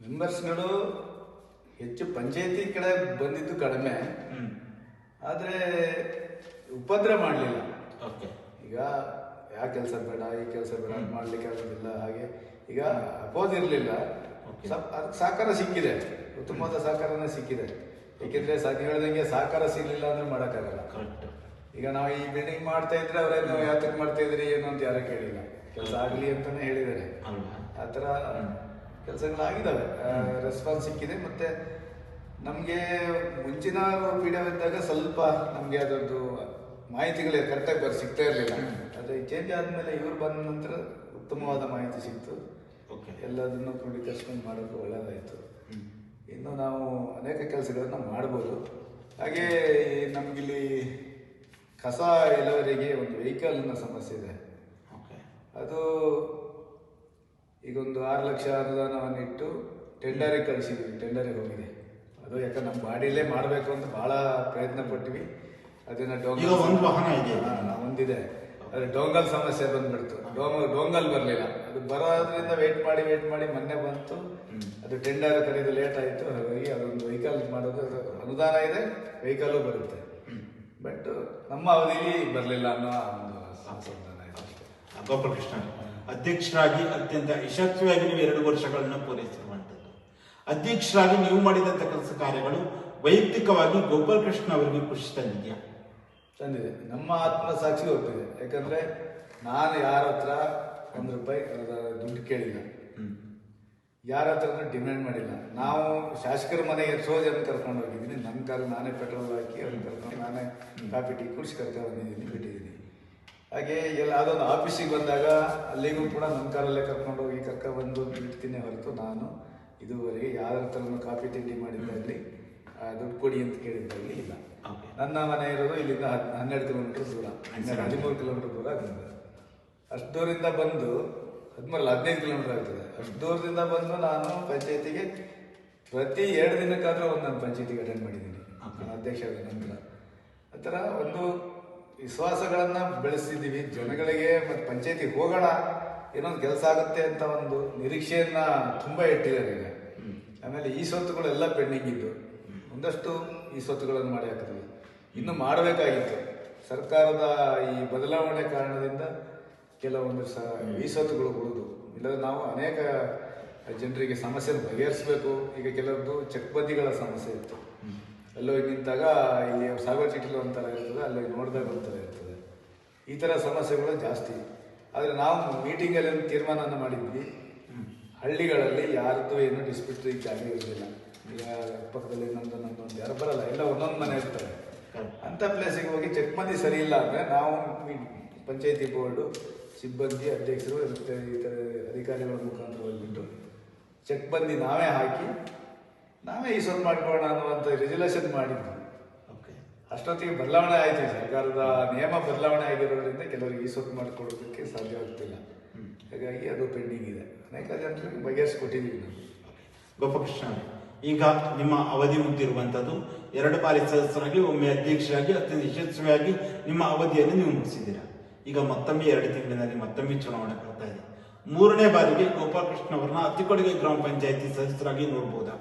ಮೆಂಬರ್ಸ್ಗಳು ಹೆಚ್ಚು ಪಂಚಾಯತಿ ಕಡೆ ಬಂದಿದ್ದು ಕಡಿಮೆ. ಆದರೆ ಉಪದ್ರ ಮಾಡಲಿಲ್ಲ. ಓಕೆ. ಈಗ ಯಾವ ಕೆಲಸ ಬೇಡ ಈ ಕೆಲಸ ಬೇಡ ಮಾಡ್ಲಿಕ್ಕೆ ಆಗೋದಿಲ್ಲ. ಹಾಗೆ ಈಗ ಅಪೋಸ್ ಇರಲಿಲ್ಲ. ಅದಕ್ಕೆ ಸಹಕಾರ ಸಿಕ್ಕಿದೆ. ಉತ್ತಮವಾದ ಸಹಕಾರನೇ ಸಿಕ್ಕಿದೆ. ಏಕೆಂದ್ರೆ ಸಾಕು ಹೇಳ್ದಂಗೆ ಸಹಕಾರ ಸಿಗ್ಲಿಲ್ಲ ಅಂದ್ರೆ ಮಾಡೋಕ್ಕಾಗಲ್ಲ. ಕರೆಕ್ಟ್. ಈಗ ನಾವು ಈ ಬಿಲ್ಡಿಂಗ್ ಮಾಡ್ತಾ ಇದ್ರೆ ಅವರೇನು ಯಾತಕ್ಕೆ ಮಾಡ್ತಾ ಇದ್ರಿ ಏನು ಅಂತ ಯಾರು ಕೇಳಿಲ್ಲ. ಕೆಲಸ ಆಗಲಿ ಅಂತಾನೆ ಹೇಳಿದ್ದಾರೆ. ಆ ಥರ ಕೆಲಸಗಳಾಗಿದ್ದಾವೆ. ರೆಸ್ಪಾನ್ಸ್ ಸಿಕ್ಕಿದೆ. ಮತ್ತೆ ನಮಗೆ ಮುಂಚಿನ ಪೀಡಿಯೋ ಇದ್ದಾಗ ಸ್ವಲ್ಪ ನಮಗೆ ಅದರದ್ದು ಮಾಹಿತಿಗಳು ಕರೆಕ್ಟಾಗಿ ಬರ್ ಸಿಗ್ತಾ ಇರಲಿಲ್ಲ. ಆದರೆ ಚೇಂಜ್ ಆದಮೇಲೆ ಇವರು ಬಂದ ನಂತರ ಉತ್ತಮವಾದ ಮಾಹಿತಿ ಸಿಕ್ತು. ಓಕೆ. ಎಲ್ಲದನ್ನು ಕ್ರೋಢೀಕರಿಸ್ಕೊಂಡು ಮಾಡೋದು ಒಳ್ಳೆಯದಾಯಿತು ಇನ್ನು ನಾವು ಅನೇಕ ಕೆಲಸಗಳನ್ನು ಮಾಡ್ಬೋದು. ಹಾಗೆ ನಮಗಿಲ್ಲಿ ಕಸ ಎಲ್ಲವರಿಗೆ ಒಂದು ವೆಹಿಕಲ್ನ ಸಮಸ್ಯೆ ಇದೆ. ಓಕೆ. ಅದು ಈಗ ಒಂದು ಆರು ಲಕ್ಷ ಅನುದಾನವನ್ನು ಇಟ್ಟು ಟೆಂಡರಿಗೆ ಕಳಿಸಿದ್ವಿ ಟೆಂಡರಿಗೆ ಹೋಗಿದೆ. ಅದು ಯಾಕಂದ್ರೆ ನಮ್ಮ ಬಾಡಿಯಲ್ಲೇ ಮಾಡಬೇಕು ಅಂತ ಭಾಳ ಪ್ರಯತ್ನ ಪಟ್ವಿ ಅದನ್ನು ಡೋಂಗಲ್ ಒಂದು ವಾಹನ ಇದೆ. ಒಂದಿದೆ. ಅದು ಡೋಂಗಲ್ ಸಮಸ್ಯೆ ಬಂದ್ಬಿಡ್ತು. ಡೋಂಗ ಡೋಂಗಲ್ ಬರಲಿಲ್ಲ. ಅದು ಬರೋದ್ರಿಂದ ವೇಟ್ ಮಾಡಿ ವೇಟ್ ಮಾಡಿ ಮೊನ್ನೆ ಬಂತು. ಅದು ಟೆಂಡರ್ ಕರೆಯೋದು ಲೇಟ್ ಆಯಿತು. ಹಾಗಾಗಿ ಅದೊಂದು ವೆಹಿಕಲ್ ಮಾಡೋದು ಅನುದಾನ ಇದೆ ವೆಹಿಕಲ್ಲು ಬರುತ್ತೆ. ಬಟ್ ನಮ್ಮ ಅವಧಿಲಿ ಬರಲಿಲ್ಲ ಅನ್ನೋ ಒಂದು. ಗೋಪಾಲಕೃಷ್ಣ ಅಧ್ಯಕ್ಷರಾಗಿ ಅತ್ಯಂತ ಯಶಸ್ವಿಯಾಗಿ ನೀವು ಎರಡು ವರ್ಷಗಳನ್ನು ಪೂರೈಸಿರುವಂಥದ್ದು. ಅಧ್ಯಕ್ಷರಾಗಿ ನೀವು ಮಾಡಿದಂಥ ಕೆಲಸ ಕಾರ್ಯಗಳು ವೈಯಕ್ತಿಕವಾಗಿ ಗೋಪಾಲಕೃಷ್ಣ ಅವರಿಗೆ ಖುಷಿ ತಂದಿದ್ಯಾ? ತಂದಿದೆ. ನಮ್ಮ ಆತ್ಮ ಸಾಕ್ಷಿ ಹೋಗ್ತಿದೆ ಯಾಕಂದ್ರೆ ನಾನು ಯಾರ ಹತ್ರ ಒಂದು ರೂಪಾಯಿ ದುಡ್ಡು ಕೇಳಿಲ್ಲ. ಯಾರ ಹತ್ರನೂ ಡಿಮ್ಯಾಂಡ್ ಮಾಡಿಲ್ಲ. ನಾವು ಶಾಸಕರ ಮನೆಗೆ ಎಷ್ಟೋ ಜನ ಕರ್ಕೊಂಡು ಹೋಗಿದ್ದೀನಿ. ನನ್ನ ಕಾಲು ನಾನೇ ಪೆಟ್ರೋಲ್ ಹಾಕಿ ಅವ್ರನ್ನ ಕರ್ಕೊಂಡು ನಾನೇ ಕಾಫಿ ಟೀ ಕುಡಿಸಿ ಕರ್ಕೊಂಡು ಬಂದಿದ್ದೀನಿ ಬಿಟ್ಟಿದ್ದೀನಿ. ಹಾಗೆ ಎಲ್ಲ ಅದೊಂದು ಆಫೀಸಿಗೆ ಬಂದಾಗ ಅಲ್ಲಿಗೂ ಕೂಡ ನನ್ನ ಕಾರಲ್ಲೇ ಕರ್ಕೊಂಡು ಹೋಗಿ ಕರ್ಕ ಬಂದು ಬಿಡ್ತೀನಿ ಹೊರತು ನಾನು ಇದುವರೆಗೆ ಯಾರ ಹತ್ರನೂ ಕಾಫಿ ತಿಂಡಿ ಮಾಡಿದ್ದಾಗಲಿ ದುಡ್ಡು ಕೊಡಿ ಅಂತ ಕೇಳಿದ್ದಾಗಲಿ ಇಲ್ಲ. ನನ್ನ ಮನೆ ಇರೋದು ಇಲ್ಲಿಂದ ಹನ್ನೆರಡು ಕಿಲೋಮೀಟರ್ ದೂರ ಹನ್ನೆರಡು ಹದಿಮೂರು ಕಿಲೋಮೀಟರ್ ದೂರ ಆಗ್ತದೆ. ಅಷ್ಟು ದೂರದಿಂದ ಬಂದು ಹದಿಮೂರಲ್ಲ ಹದಿನೈದು ಕಿಲೋಮೀಟರ್ ಆಗ್ತದೆ. ಅಷ್ಟು ದೂರದಿಂದ ಬಂದು ನಾನು ಪಂಚಾಯತಿಗೆ ಪ್ರತಿ ಎರಡು ದಿನಕ್ಕಾದರೂ ಒಂದು ನಾನು ಪಂಚಾಯತಿಗೆ ಅಟೆಂಡ್ ಮಾಡಿದ್ದೀನಿ. ನಾನು ಅಧ್ಯಕ್ಷ ಆದ ನಂತರ. ಆ ಥರ ಒಂದು ವಿಶ್ವಾಸಗಳನ್ನ ಬೆಳೆಸಿದ್ದೀವಿ ಜನಗಳಿಗೆ ಮತ್ತು ಪಂಚಾಯತಿಗೆ ಹೋಗೋಣ, ಏನೊಂದು ಕೆಲಸ ಆಗುತ್ತೆ ಅಂತ ಒಂದು ನಿರೀಕ್ಷೆಯನ್ನ ತುಂಬಾ ಇಟ್ಟಿದ್ದಾರೆ ಈಗ. ಆಮೇಲೆ ಈ ಸ್ವತ್ತುಗಳೆಲ್ಲ ಪೆಂಡಿಂಗ್ ಇದ್ದು, ಒಂದಷ್ಟು ಈ ಸ್ವತ್ತುಗಳನ್ನು ಮಾಡಿ ಹಾಕಿದ್ವಿ. ಇನ್ನು ಮಾಡಬೇಕಾಗಿತ್ತು. ಸರ್ಕಾರದ ಈ ಬದಲಾವಣೆ ಕಾರಣದಿಂದ ಕೆಲವೊಂದು ಸ, ಈ ಸ್ವತ್ತುಗಳು ಉಳಿದು, ಇಲ್ಲದ್ರೆ ನಾವು ಅನೇಕ ಜನರಿಗೆ ಸಮಸ್ಯೆ ಬಗೆಹರಿಸಬೇಕು. ಈಗ ಕೆಲವೊಂದು ಚಕ್ಬದಿಗಳ ಸಮಸ್ಯೆ ಇತ್ತು. ಅಲ್ಲೋಗಿ ನಿಂತಾಗ ಇಲ್ಲಿ ಸಾಗರ ಚೀಟಿಲು ಒಂಥರ ಇರ್ತದೆ, ಅಲ್ಲೋಗಿ ನೋಡಿದಾಗ ಒಂಥರ ಇರ್ತದೆ. ಈ ಥರ ಸಮಸ್ಯೆಗಳು ಜಾಸ್ತಿ. ಆದರೆ ನಾವು ಮೀಟಿಂಗಲ್ಲಿ ಒಂದು ತೀರ್ಮಾನವನ್ನು ಮಾಡಿದ್ವಿ. ಹಳ್ಳಿಗಳಲ್ಲಿ ಯಾರದ್ದು ಏನು ಡಿಸ್ಪ್ಯೂಟ್ ಜಾಗ ಇರೋದಿಲ್ಲ. ಈಗ ಪಕ್ಕದಲ್ಲಿ ನಂದು ನಂದು ಅಂತ ಯಾರು ಬರಲ್ಲ, ಎಲ್ಲ ಒಂದೊಂದು ಮನೆ ಇರ್ತಾರೆ ಅಂಥ ಪ್ಲೇಸಿಗೆ ಹೋಗಿ ಚೆಕ್ ಮಂದಿ ಸರಿ ಇಲ್ಲ ಅಂದರೆ ನಾವು ಪಂಚಾಯತಿ ಬೋರ್ಡು, ಸಿಬ್ಬಂದಿ, ಅಧ್ಯಕ್ಷರು ಈ ಥರ ಅಧಿಕಾರಿಗಳ ಮುಖಾಂತರ ಹೋಗ್ಬಿಟ್ಟು ಚೆಕ್ ಬಂದಿ ನಾವೇ ಹಾಕಿ ನಾವೇ ಈ ಸ್ವಲ್ಪ ಮಾಡ್ಕೊಳ್ಳೋಣ ಅನ್ನುವಂಥ ರೆಜುಲೇಷನ್ ಮಾಡಿದ್ವಿ. ಓಕೆ ಅಷ್ಟೊತ್ತಿಗೆ ಬದಲಾವಣೆ ಆಯಿತು ಸರ್ಕಾರದ ನಿಯಮ ಬದಲಾವಣೆ ಆಗಿರೋದ್ರಿಂದ ಕೆಲವರಿಗೆ ಈ ಸೊತ್ತು ಮಾಡಿಕೊಡೋದಕ್ಕೆ ಸಾಧ್ಯವಾಗ್ತಿಲ್ಲ ಹಾಗಾಗಿ ಅದು ಪೆಂಡಿಂಗ್ ಇದೆ. ಅನೇಕ ಜನರಿಗೆ ಬಗೆಹರಿಸ್ಕೊಟ್ಟಿದ್ದೀವಿ ನಾವು. ಗೋಪಾಕೃಷ್ಣ ಈಗ ನಿಮ್ಮ ಅವಧಿ ಮುಗಿದಿರುವಂಥದ್ದು ಎರಡು ಬಾರಿ ಸದಸ್ಯರಾಗಿ ಒಮ್ಮೆ ಅಧ್ಯಕ್ಷರಾಗಿ ಅತ್ಯಂತ ಯಶಸ್ವಿಯಾಗಿ ನಿಮ್ಮ ಅವಧಿಯನ್ನು ನೀವು ಮುಗಿಸಿದ್ದೀರಾ? ಈಗ ಮತ್ತೊಮ್ಮೆ ಎರಡು ತಿಂಗಳಿನಲ್ಲಿ ಮತ್ತೊಮ್ಮೆ ಚುನಾವಣೆ ಬರ್ತಾ ಇದೆ. ಮೂರನೇ ಬಾರಿಗೆ ಗೋಪಾಲಕೃಷ್ಣ ಅವರನ್ನ ಅತ್ತಿಕೊಡುಗೆ ಗ್ರಾಮ ಪಂಚಾಯಿತಿ ಸದಸ್ಯರಾಗಿ ನೋಡ್ಬೋದಾ?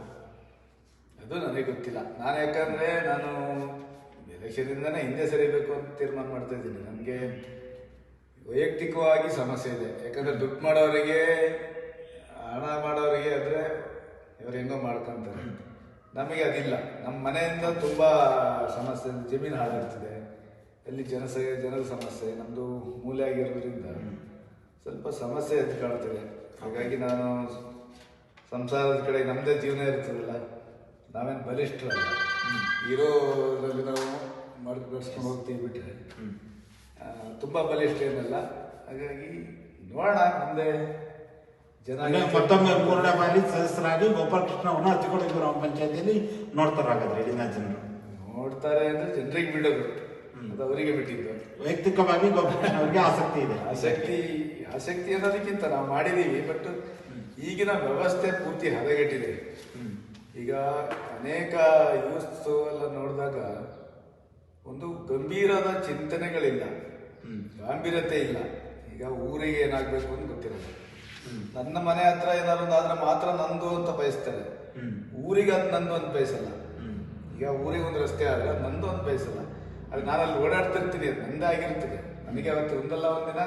ಅದು ನನಗೆ ಗೊತ್ತಿಲ್ಲ. ನಾನು ಯಾಕಂದರೆ ನಾನು ಎಲೆಕ್ಷನ್ದಿಂದನೇ ಹಿಂದೆ ಸರಿಬೇಕು ಅಂತ ತೀರ್ಮಾನ ಮಾಡ್ತಾ ಇದ್ದೀನಿ. ನನಗೆ ವೈಯಕ್ತಿಕವಾಗಿ ಸಮಸ್ಯೆ ಇದೆ. ಯಾಕಂದರೆ ದುಡ್ಡು ಮಾಡೋರಿಗೆ, ಹಣ ಮಾಡೋರಿಗೆ ಆದರೆ ಇವ್ರು ಹೆಂಗೋ ಮಾಡ್ಕೊಂತಾರೆ. ನಮಗೆ ಅದಿಲ್ಲ. ನಮ್ಮ ಮನೆಯಿಂದ ತುಂಬ ಸಮಸ್ಯೆ, ಜಮೀನು ಹಾಳಾಗ್ತಿದೆ. ಅಲ್ಲಿ ಜನಸ ಜನರ ಸಮಸ್ಯೆ ನಮ್ಮದು ಮೂಲೆ ಆಗಿರೋದ್ರಿಂದ ಸ್ವಲ್ಪ ಸಮಸ್ಯೆ ಎದ್ದು ಕಾಣ್ತಿದೆ. ಹಾಗಾಗಿ ನಾನು ಸಂಸಾರದ ಕಡೆ ನಮ್ಮದೇ ಜೀವನ ಇರ್ತದಲ್ಲ ನಾವೇನು ಬಲಿಷ್ಠರಲ್ಲ ಇರೋದ್ರಲ್ಲಿ ನಾವು ಮಾಡಿ ಬೆಳೆಸ್ಕೊಂಡು ಹೋಗ್ತೀವಿ ಬಿಟ್ಟರೆ ತುಂಬ ಬಲಿಷ್ಠ ಏನಲ್ಲ ಹಾಗಾಗಿ ನೋಡೋಣ ಮುಂದೆ ಜನ ಮತ್ತೊಮ್ಮೆ ಮೂರನೇ ಬಾರಿ ಸದಸ್ಯರಾಗಿ ಗೋಪಾಲಕೃಷ್ಣ ಅವನ್ನ ಅತ್ತಿಕೊಡುಗೆ ಗ್ರಾಮ ಪಂಚಾಯತಿಯಲ್ಲಿ ನೋಡ್ತಾರೆ ಹಾಗಾದ್ರೆ ಇಲ್ಲಿನ ಜನರು. ನೋಡ್ತಾರೆ ಅಂದ್ರೆ ಜನರಿಗೆ ಬಿಡೋದು. ಅದು ಅವರಿಗೆ ಬಿಟ್ಟಿದ್ದು. ವೈಯಕ್ತಿಕವಾಗಿ ಗೋಪಾಲಕೃಷ್ಣ ಅವರಿಗೆ ಆಸಕ್ತಿ ಇದೆ. ಆಸಕ್ತಿ ಆಸಕ್ತಿ ಅನ್ನೋದಕ್ಕಿಂತ ನಾವು ಮಾಡಿದೀವಿ ಬಟ್ ಈಗಿನ ವ್ಯವಸ್ಥೆ ಪೂರ್ತಿ ಹದಗೆಟ್ಟಿದೆ. ಈಗ ಅನೇಕ ಯೂತ್ಸ್ ಎಲ್ಲ ನೋಡಿದಾಗ ಒಂದು ಗಂಭೀರದ ಚಿಂತನೆಗಳಿಲ್ಲ. ಗಾಂಭೀರ್ಯತೆ ಇಲ್ಲ. ಈಗ ಊರಿಗೆ ಏನಾಗಬೇಕು ಅಂತ ಗೊತ್ತಿರಲ್ಲ. ನನ್ನ ಮನೆ ಹತ್ರ ಏನಾದ್ರು ಆದರೆ ಮಾತ್ರ ನಂದು ಅಂತ ಬಯಸ್ತಾರೆ. ಊರಿಗೆ ಅದು ನಂದು ಅಂತ ಬಯಸಲ್ಲ. ಈಗ ಊರಿಗೆ ಒಂದು ರಸ್ತೆ ಆದ್ರೆ ಅದು ನಂದು ಅಂತ ಬಯಸಲ್ಲ. ಅದು ನಾನು ಅಲ್ಲಿ ಓಡಾಡ್ತಿರ್ತೀನಿ ಅದು ನಂದೇ ಆಗಿರ್ತದೆ. ನನಗೆ ಅವತ್ತು ಒಂದಲ್ಲ ಒಂದಿನ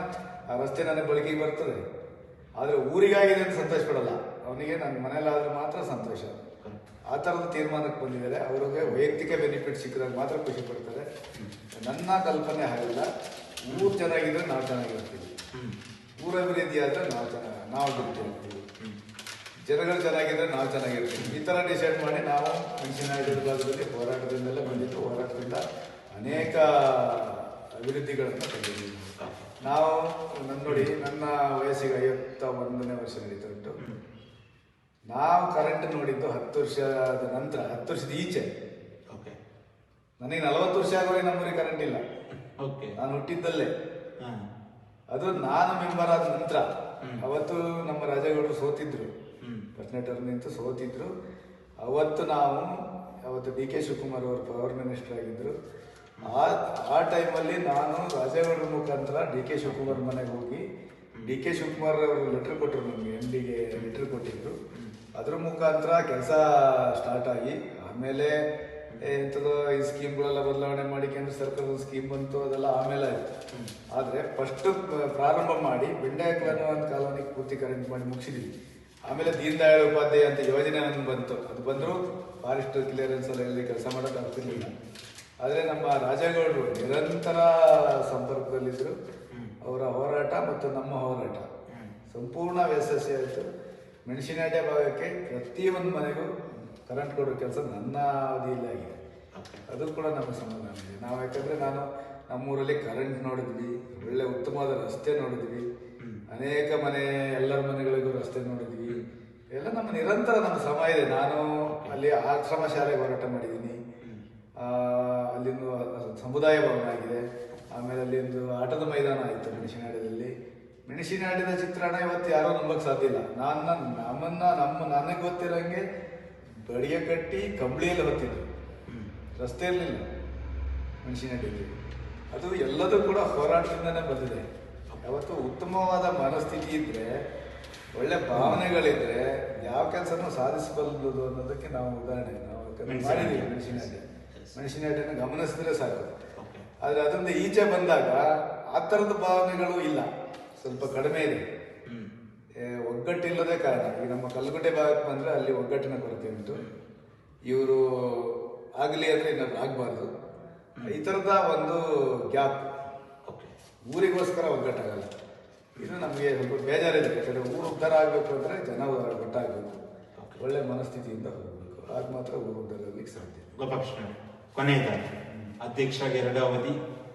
ಆ ರಸ್ತೆ ನನಗೆ ಬಳಕೆಗೆ ಬರ್ತದೆ. ಆದರೆ ಊರಿಗಾಗಿದೆ ಅಂತ ಸಂತೋಷ ಪಡಲ್ಲ ಅವನಿಗೆ ನನ್ನ ಮನೇಲಾದ್ರೆ ಮಾತ್ರ ಸಂತೋಷ. ಆ ಥರದ ತೀರ್ಮಾನಕ್ಕೆ ಬಂದಿದ್ದಾರೆ. ಅವ್ರಿಗೆ ವೈಯಕ್ತಿಕ ಬೆನಿಫಿಟ್ ಸಿಕ್ಕಿದಾಗ ಮಾತ್ರ ಖುಷಿ ಪಡ್ತಾರೆ. ನನ್ನ ಕಲ್ಪನೆ ಹಾಗಿಲ್ಲ. ಊರು ಚೆನ್ನಾಗಿದ್ರೆ ನಾವು ಚೆನ್ನಾಗಿರ್ತೀವಿ. ಊರ ಅಭಿವೃದ್ಧಿ ಆದರೆ ನಾವು ಚೆನ್ನಾಗಿ, ನಾವು ದುಡ್ಡು ಜನಗಳು ಚೆನ್ನಾಗಿದ್ರೆ ನಾವು ಚೆನ್ನಾಗಿರ್ತೀವಿ. ಈ ಥರ ಡಿಸೈಡ್ ಮಾಡಿ ನಾವು ಮುಂಚಿನ ಭಾಗದಲ್ಲಿ ಹೋರಾಟದಿಂದಲೇ ಬಂದಿದ್ದು. ಹೋರಾಟದಿಂದ ಅನೇಕ ಅಭಿವೃದ್ಧಿಗಳನ್ನು ತಂದಿದ್ದೀವಿ ನಾವು ನನ್ನ ನೋಡಿ ನನ್ನ ವಯಸ್ಸಿಗೆ ಐವತ್ತ ಒಂದನೇ ವರ್ಷ ನಡೀತಾ ಉಂಟು. ನಾವು ಕರೆಂಟ್ ನೋಡಿದ್ದು ಹತ್ತು ವರ್ಷದ ನಂತರ ಹತ್ತು ವರ್ಷದ ಈಚೆ. ಓಕೆ ನನಗೆ ನಲವತ್ತು ವರ್ಷ ಆಗುವಾಗ ನಮ್ಮೂರಿಗೆ ಕರೆಂಟ್ ಇಲ್ಲ. ಓಕೆ ನಾನು ಹುಟ್ಟಿದ್ದಲ್ಲೇ. ಅದು ನಾನು ಮೆಂಬರ್ ಆದ ನಂತರ ಅವತ್ತು ನಮ್ಮ ರಾಜೇಗೌಡರು ಸೋತಿದ್ರು. ಟರ್ಮ್ ನಿಂತು ಸೋತಿದ್ರು. ಅವತ್ತು ನಾವು ಅವತ್ತು ಡಿ ಕೆ ಶಿವಕುಮಾರ್ ಅವರು ಪವರ್ ಮಿನಿಸ್ಟರ್ ಆಗಿದ್ದರು ಆ ಆ ಟೈಮಲ್ಲಿ ನಾನು ರಾಜೇಗೌಡರ ಮುಖಾಂತರ ಡಿ ಕೆ ಶಿವಕುಮಾರ್ ಮನೆಗೆ ಹೋಗಿ ಡಿ ಕೆ ಶಿವಕುಮಾರ್ ಅವರು ಲೆಟರ್ ಕೊಟ್ಟರು ನಮಗೆ ಎಂ ಡಿಗೆ ಲೆಟರ್ ಕೊಟ್ಟಿದ್ರು. ಅದ್ರ ಮುಖಾಂತರ ಕೆಲಸ ಸ್ಟಾರ್ಟ್ ಆಗಿ ಆಮೇಲೆ ಎಂಥದ್ದು ಈ ಸ್ಕೀಮ್ಗಳೆಲ್ಲ ಬದಲಾವಣೆ ಮಾಡಿ ಕೇಂದ್ರ ಸರ್ಕಾರದ ಸ್ಕೀಮ್ ಬಂತು ಅದೆಲ್ಲ ಆಮೇಲೆ ಆಯಿತು ಆದರೆ ಫಸ್ಟ್ ಪ್ರಾರಂಭ ಮಾಡಿ ಬೆಂಡೆಕಲ್ ಒಂದು ಕಾಲೋನಿಗೆ ಪೂರ್ತಿ ಕರೆಂಟ್ ಮಾಡಿ ಮುಗಿಸಿದ್ವಿ. ಆಮೇಲೆ ದೀನ್ ದಯಾಳ್ ಉಪಾಧ್ಯಾಯ ಅಂತ ಯೋಜನೆ ಒಂದು ಬಂತು. ಅದು ಬಂದರೂ ಫಾರೆಸ್ಟ್ ಕ್ಲಿಯರೆನ್ಸ್ ಎಲ್ಲ ಎಲ್ಲಿ ಕೆಲಸ ಮಾಡೋಕೆ ಆಗ್ತಿರ್ಲಿಲ್ಲ. ಆದರೆ ನಮ್ಮ ರಾಜೇಗೌಡರು ನಿರಂತರ ಸಂಪರ್ಕದಲ್ಲಿದ್ದರು ಅವರ ಹೋರಾಟ ಮತ್ತು ನಮ್ಮ ಹೋರಾಟ. ಸಂಪೂರ್ಣ ಯಶಸ್ವಿ ಆಯಿತು. ಮೆಣಸಿನಾಟೆ ಭಾಗಕ್ಕೆ ಪ್ರತಿಯೊಂದು ಮನೆಗೂ ಕರೆಂಟ್ ಕೊಡೋ ಕೆಲಸ ನನ್ನ ಅವಧಿಯಲ್ಲಿ ಆಗಿದೆ. ಅದು ಕೂಡ ನಮ್ಮ ಸಮಾಧಾನ ಇದೆ. ನಾವು ಯಾಕಂದರೆ ನಾನು ನಮ್ಮೂರಲ್ಲಿ ಕರೆಂಟ್ ನೋಡಿದ್ವಿ, ಒಳ್ಳೆ ಉತ್ತಮವಾದ ರಸ್ತೆ ನೋಡಿದ್ವಿ, ಅನೇಕ ಮನೆ, ಎಲ್ಲರ ಮನೆಗಳಿಗೂ ರಸ್ತೆ ನೋಡಿದ್ವಿ. ಎಲ್ಲ ನಮ್ಮ ನಿರಂತರ ನಮ್ಮ ಶ್ರಮ ಇದೆ. ನಾನು ಅಲ್ಲಿ ಆಶ್ರಮ ಶಾಲೆಗೆ ಹೋರಾಟ ಮಾಡಿದ್ದೀನಿ. ಅಲ್ಲಿಂದು ಸಮುದಾಯ ಭವನ ಆಗಿದೆ. ಆಮೇಲೆ ಅಲ್ಲಿಂದು ಆಟದ ಮೈದಾನ ಆಯಿತು ಮೆಣಸಿನಾಡದಲ್ಲಿ ಮೆಣಸಿನಾಡಿನ ಚಿತ್ರಣ ಇವತ್ತು ಯಾರೋ ನಂಬಕ್ ಸಾಧ್ಯ ಇಲ್ಲ. ನನ್ನ ನಮ್ಮನ್ನ ನಮ್ಮ ನನಗೆ ಗೊತ್ತಿರೋಂಗೆ ಬಡಿಗೆ ಕಟ್ಟಿ ಕಂಬಳಿಯಲ್ಲಿ ಹೊತ್ತಿದ್ರು ರಸ್ತೆ ಇರಲಿಲ್ಲ ಮೆಣಸಿನಹಳ್ಳಿಯಲ್ಲಿ ಅದು ಎಲ್ಲದೂ ಕೂಡ ಹೋರಾಟದಿಂದನೇ ಬಂದಿದೆ. ಯಾವತ್ತು ಉತ್ತಮವಾದ ಮನಸ್ಥಿತಿ ಇದ್ರೆ ಒಳ್ಳೆ ಭಾವನೆಗಳಿದ್ರೆ ಯಾವ ಕೆಲಸನೂ ಸಾಧಿಸಬಲ್ಲದು ಅನ್ನೋದಕ್ಕೆ ನಾವು ಉದಾಹರಣೆ. ನಾವು ಮಾಡಿದ್ದೀವಿ. ಮೆಣಸಿನ ಅಡ್ಡಿ ಮೆಣಸಿನ ಅಡ್ಡಿನ ಗಮನಿಸಿದ್ರೆ ಸಾಕು. ಆದರೆ ಆದ್ರೆ ಅದರಿಂದ ಈಚೆ ಬಂದಾಗ ಆ ಥರದ ಭಾವನೆಗಳು ಇಲ್ಲ. ಸ್ವಲ್ಪ ಕಡಿಮೆ ಇದೆ. ಒಗ್ಗಟ್ಟಿಲ್ಲದೆ ಕಾರಣ. ಈಗ ನಮ್ಮ ಕಲ್ಗುಡ್ಡೆ ಭಾಗಕ್ಕೆ ಬಂದ್ರೆ ಅಲ್ಲಿ ಒಗ್ಗಟ್ಟಿನ ಕೊರತೆ ಉಂಟು. ಇವರು ಆಗಲಿ ಅಂದ್ರೆ ಇನ್ನೊಬ್ರು ಆಗಬಾರ್ದು. ಈ ಥರದ ಒಂದು ಗ್ಯಾಪ್. ಊರಿಗೋಸ್ಕರ ಒಗ್ಗಟ್ಟಾಗಲ್ಲ. ಇದು ನಮಗೆ ಸ್ವಲ್ಪ ಬೇಜಾರಿದೆ ಯಾಕಂದರೆ ಊರು ಉದ್ಧಾರ ಆಗಬೇಕು ಅಂದ್ರೆ ಜನ ಒಟ್ಟಾಗಬೇಕು. ಒಳ್ಳೆ ಮನಸ್ಥಿತಿಯಿಂದ ಹೋಗಬೇಕು. ಆಗ ಮಾತ್ರ ಊರು ಉದ್ಧಾರ ಆಗ್ಲಿಕ್ಕೆ ಸಾಧ್ಯ. ಗೋಪಾಕೃಷ್ಣ ಕೊನೆಯದಾಗಿ ಅಧ್ಯಕ್ಷರಾಗಿ ಎರಡು ಅವಧಿ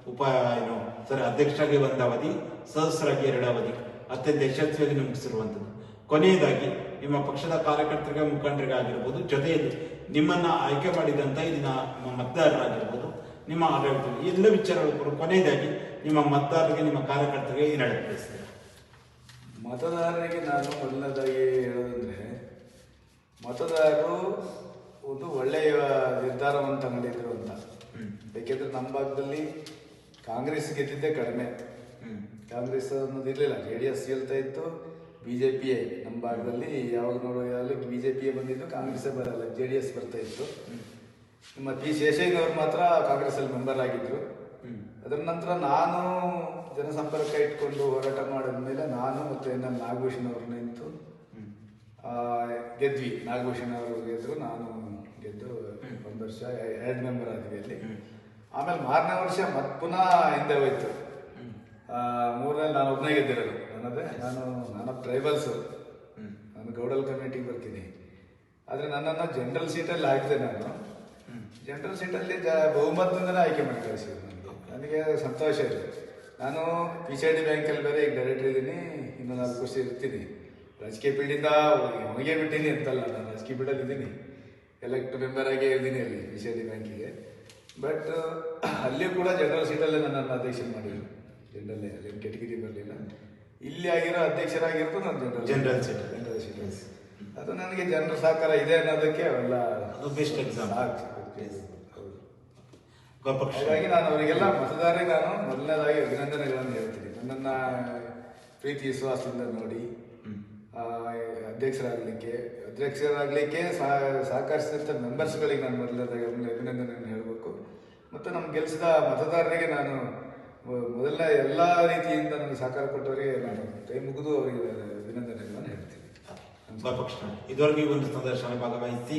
ಉಪ ಏನು ಸರಿ ಅಧ್ಯಕ್ಷರಾಗಿ ಒಂದು ಅವಧಿ ಸದಸ್ಯರಾಗಿ ಎರಡು ಅವಧಿ. ಅತ್ಯಂತ ಯಶಸ್ವಿಯಾಗಿ ಮುಗಿಸಿರುವಂಥದ್ದು ಕೊನೆಯದಾಗಿ ನಿಮ್ಮ ಪಕ್ಷದ ಕಾರ್ಯಕರ್ತರಿಗೆ ಮುಖಂಡರಿಗಾಗಿರ್ಬೋದು ಜೊತೆಯಲ್ಲಿ ನಿಮ್ಮನ್ನ ಆಯ್ಕೆ ಮಾಡಿದಂತ ಇಲ್ಲಿನ ನಿಮ್ಮ ಮತದಾರರಾಗಿರ್ಬೋದು ನಿಮ್ಮ ಆಡಳಿತ ಎಲ್ಲ ವಿಚಾರಗಳು ಕೂಡ ಕೊನೆಯದಾಗಿ ನಿಮ್ಮ ಮತದಾರರಿಗೆ ನಿಮ್ಮ ಕಾರ್ಯಕರ್ತರಿಗೆ ಏನು ಹೇಳಕ್ ಬಯಸ್ತೀರಾ ಮತದಾರರಿಗೆ ನಾನು ಮೊದಲನೇದಾಗಿ ಹೇಳೋದಂದ್ರೆ ಮತದಾರರು ಒಂದು ಒಳ್ಳೆಯ ನಿರ್ಧಾರವನ್ನು ತಗೊಂಡಿದ್ರು ಅಂತ. ಏಕೆಂದರೆ ಯಾಕೆಂದ್ರೆ ನಮ್ಮ ಭಾಗದಲ್ಲಿ ಕಾಂಗ್ರೆಸ್ ಗೆದ್ದಿದ್ದೇ ಕಡಿಮೆ. ಕಾಂಗ್ರೆಸ್ ಅನ್ನೋದು ಇರಲಿಲ್ಲ. ಜೆ ಡಿ ಎಸ್ ಗೆಲ್ತಾ ಇತ್ತು ಬಿ ಜೆ ಪಿಯೇ ನಮ್ಮ ಭಾಗದಲ್ಲಿ ಯಾವಾಗ ನೋಡೋ ಬಿ ಜೆ ಪಿಯೇ ಬಂದಿದ್ದು ಕಾಂಗ್ರೆಸ್ಸೇ ಬರಲ್ಲ. ಜೆ ಡಿ ಎಸ್ ಬರ್ತಾ ಇತ್ತು. ನಿಮ್ಮ ಪಿ ಶೇಷಯ್ಯನವ್ರು ಮಾತ್ರ ಕಾಂಗ್ರೆಸ್ಸಲ್ಲಿ ಮೆಂಬರ್ ಆಗಿದ್ದರು ಅದರ ನಂತರ ನಾನು ಜನಸಂಪರ್ಕ ಇಟ್ಕೊಂಡು ಹೋರಾಟ ಮಾಡಿದ ಮೇಲೆ ನಾನು ಮತ್ತು ಎನ್ ಎಲ್ ನಾಗಭೂಷಣ್ ಅವರು ನಿಂತು ಗೆದ್ವಿ. ನಾಗಭೂಷಣ ಅವರು ಗೆದ್ರು ನಾನು ಗೆದ್ದು ಒಂದು ವರ್ಷ ಎರಡು ಮೆಂಬರ್ ಆದ್ವಿ ಅಲ್ಲಿ. ಆಮೇಲೆ ಮಾರನೇ ವರ್ಷ ಮತ್ ಪುನಃ ಹಿಂದೆ ಹೋಯ್ತು. ಮೂರನೇ ನಾನು ಒಬ್ಬನೇ ಗೆದ್ದಿರೋದು. ನನ್ನದೇ, ನಾನು ನಾನು ಟ್ರೈಬಲ್ಸು ನಾನು ಗೌಡಲ್ ಕಮಿಟಿಗೆ ಬರ್ತೀನಿ. ಆದರೆ ನನ್ನನ್ನು ಜನರಲ್ ಸೀಟಲ್ಲಿ ಹಾಕಿದೆ ನಾನು. ಜನರಲ್ ಸೀಟಲ್ಲಿ ಜ ಬಹುಮತದಿಂದಲೇ ಆಯ್ಕೆ ಮಾಡಿ ಕಳಿಸಿದ್ರು ನನಗೆ. ನನಗೆ ಸಂತೋಷ ಇದೆ. ನಾನು ಪಿ ಸಿ ಐ ಡಿ ಬ್ಯಾಂಕಲ್ಲಿ ಬೇರೆ ಈಗ ಡೈರೆಕ್ಟರ್ ಇದ್ದೀನಿ. ಇನ್ನೂ ನಾಲ್ಕು ವರ್ಷ ಇರ್ತೀನಿ. ರಾಜಕೀಯ ಪೀಡಿಂದ ಹೋಗೇ ಬಿಟ್ಟಿನಿ ಅಂತಲ್ಲ, ನಾನು ರಾಜಕೀಯ ಪೀಡಲ್ಲಿ ಇದ್ದೀನಿ. ಎಲೆಕ್ಟ್ ಮೆಂಬರ್ ಆಗೇ ಇದ್ದೀನಿ ಅಲ್ಲಿ ಪಿ ಸಿ ಐ ಡಿ ಬ್ಯಾಂಕಿಗೆ ಬಟ್ ಅಲ್ಲಿಯೂ ಕೂಡ ಜನರಲ್ ಸೀಟಲ್ಲೇ ನನ್ನನ್ನು ಅಧ್ಯಕ್ಷ ಮಾಡಿದ್ರು. ಜನರಲ್ಲೇ ಅಲ್ಲಿ ಕೆಟಗಿರಿ ಬರಲಿಲ್ಲ. ಇಲ್ಲಿ ಆಗಿರೋ ಅಧ್ಯಕ್ಷರಾಗಿರೋದು ನಾನು general general seat general seat ಅದು ನನಗೆ ಜನರ ಸಹಕಾರ ಇದೆ ಅನ್ನೋದಕ್ಕೆ ಅವೆಲ್ಲ ಅದು ಬೆಸ್ಟ್ ಎಕ್ಸಾಮ್ ಹಾಗಾಗಿ ನಾನು ಅವರಿಗೆಲ್ಲ ಮತದಾರರಿಗೆ ನಾನು ಮೊದಲನೇದಾಗಿ ಅಭಿನಂದನೆಗಳನ್ನು ಹೇಳ್ತೀನಿ. ನನ್ನನ್ನ ಪ್ರೀತಿ ವಿಶ್ವಾಸದಿಂದ ನೋಡಿ ಅಧ್ಯಕ್ಷರಾಗಲಿಕ್ಕೆ ಅಧ್ಯಕ್ಷರಾಗಲಿಕ್ಕೆ ಅಧ್ಯಕ್ಷರಾಗಲಿಕ್ಕೆ ಸಹಕರಿಸಿದಂಥ ಮೆಂಬರ್ಸ್ಗಳಿಗೆ ನಾನು ಮೊದಲನೇದಾಗಿ ಅಭಿನಂದನೆಯನ್ನು ಮತ್ತು ನಮ್ಮ ಗೆಲ್ಲಿಸಿದ ಮತದಾರರಿಗೆ ನಾನು ಮೊದಲ ಎಲ್ಲ ರೀತಿಯಿಂದ ನನಗೆ ಸಹಕಾರ ಕೊಟ್ಟವರಿಗೆ ನಾನು ಕೈ ಮುಗಿದು ಅವರಿಗೆ ಅಭಿನಂದನೆಗಳನ್ನು ಹೇಳ್ತೀನಿ. ಪಕ್ಷ ಇದುವರೆಗೆ ಒಂದು ಸಂದರ್ಶನ ಭಾಗವಹಿಸಿ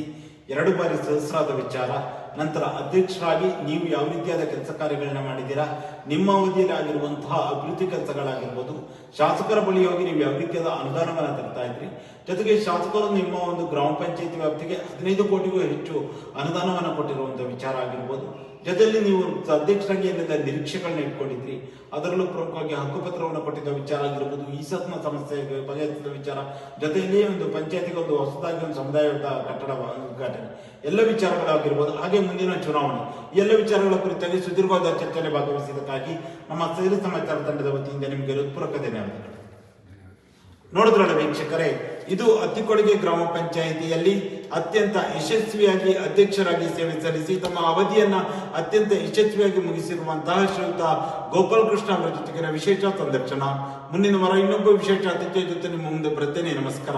ಎರಡು ಬಾರಿ ಸದಸ್ಯರಾದ ವಿಚಾರ, ನಂತರ ಅಧ್ಯಕ್ಷರಾಗಿ ನೀವು ಯಾವ ರೀತಿಯಾದ ಕೆಲಸ ಕಾರ್ಯಗಳನ್ನ ಮಾಡಿದ್ದೀರಾ, ನಿಮ್ಮ ಅವಧಿಯಲ್ಲಿ ಆಗಿರುವಂತಹ ಅಭಿವೃದ್ಧಿ ಕೆಲಸಗಳಾಗಿರ್ಬೋದು, ಶಾಸಕರ ಬಳಿ ಹೋಗಿ ನೀವು ಯಾವ ರೀತಿಯಾದ ಅನುದಾನವನ್ನು ತರ್ತಾ ಇದ್ರಿ, ಜೊತೆಗೆ ಶಾಸಕರು ನಿಮ್ಮ ಒಂದು ಗ್ರಾಮ ಪಂಚಾಯತಿ ವ್ಯಾಪ್ತಿಗೆ ಹದಿನೈದು ಕೋಟಿಗೂ ಹೆಚ್ಚು ಅನುದಾನವನ್ನು ಕೊಟ್ಟಿರುವಂತಹ ವಿಚಾರ ಆಗಿರ್ಬೋದು. ಜೊತೆಯಲ್ಲಿ ನೀವು ಅಧ್ಯಕ್ಷರಾಗಿ ಏನಿದೆ ನಿರೀಕ್ಷೆಗಳನ್ನ ಇಟ್ಕೊಂಡಿದ್ರಿ. ಅದರಲ್ಲೂ ಪ್ರಮುಖವಾಗಿ ಹಕ್ಕುಪತ್ರವನ್ನು ಕೊಟ್ಟಿದ್ದ ವಿಚಾರ ಆಗಿರ್ಬೋದು ಈ ಸತ್ನ ಸಮಸ್ಯೆ, ಬಗೆಹರಿಸಿದ ವಿಚಾರ, ಜೊತೆಯಲ್ಲಿ ಒಂದು ಪಂಚಾಯತಿಗೆ ಒಂದು ಹೊಸದಾಗಿ ಒಂದು ಸಮುದಾಯದ ಕಟ್ಟಡ ಉದ್ಘಾಟನೆ. ಎಲ್ಲ ವಿಚಾರಗಳಾಗಿರ್ಬೋದು, ಹಾಗೆ ಮುಂದಿನ ಚುನಾವಣೆ. ಎಲ್ಲ ವಿಚಾರಗಳ ಕುರಿತಾಗಿ ಸುದೀರ್ಘವಾದ ಚರ್ಚೆಯಲ್ಲಿ ಭಾಗವಹಿಸಿದ್ದಕ್ಕಾಗಿ ನಮ್ಮ ಸೇರಿ ಸಮಾಚಾರ ತಂಡದ ವತಿಯಿಂದ ನಿಮಗೆ ಹೃತ್ಪೂರ್ವಕ ಧನ್ಯವಾದಗಳು. ನೋಡಿದ್ರಲ್ಲ ವೀಕ್ಷಕರೇ, ಇದು ಅತ್ತಿಕೊಡುಗೆ ಗ್ರಾಮ ಪಂಚಾಯಿತಿಯಲ್ಲಿ ಅತ್ಯಂತ ಯಶಸ್ವಿಯಾಗಿ ಅಧ್ಯಕ್ಷರಾಗಿ ಸೇವೆ ಸಲ್ಲಿಸಿ, ತಮ್ಮ ಅವಧಿಯನ್ನ ಅತ್ಯಂತ ಯಶಸ್ವಿಯಾಗಿ ಮುಗಿಸಿರುವಂತಹ ಶ್ರೀಯುತ ಗೋಪಾಲ್ ಕೃಷ್ಣ ಅವರ ಜೊತೆಗಿನ ವಿಶೇಷ ಸಂದರ್ಶನ. ಮುಂದಿನ ವಾರ ಇನ್ನೊಬ್ಬ ವಿಶೇಷ ಅತಿಥಿಯ ಜೊತೆ ನಿಮ್ಮ ಮುಂದೆ ಬರ್ತೇನೆ ನಮಸ್ಕಾರ.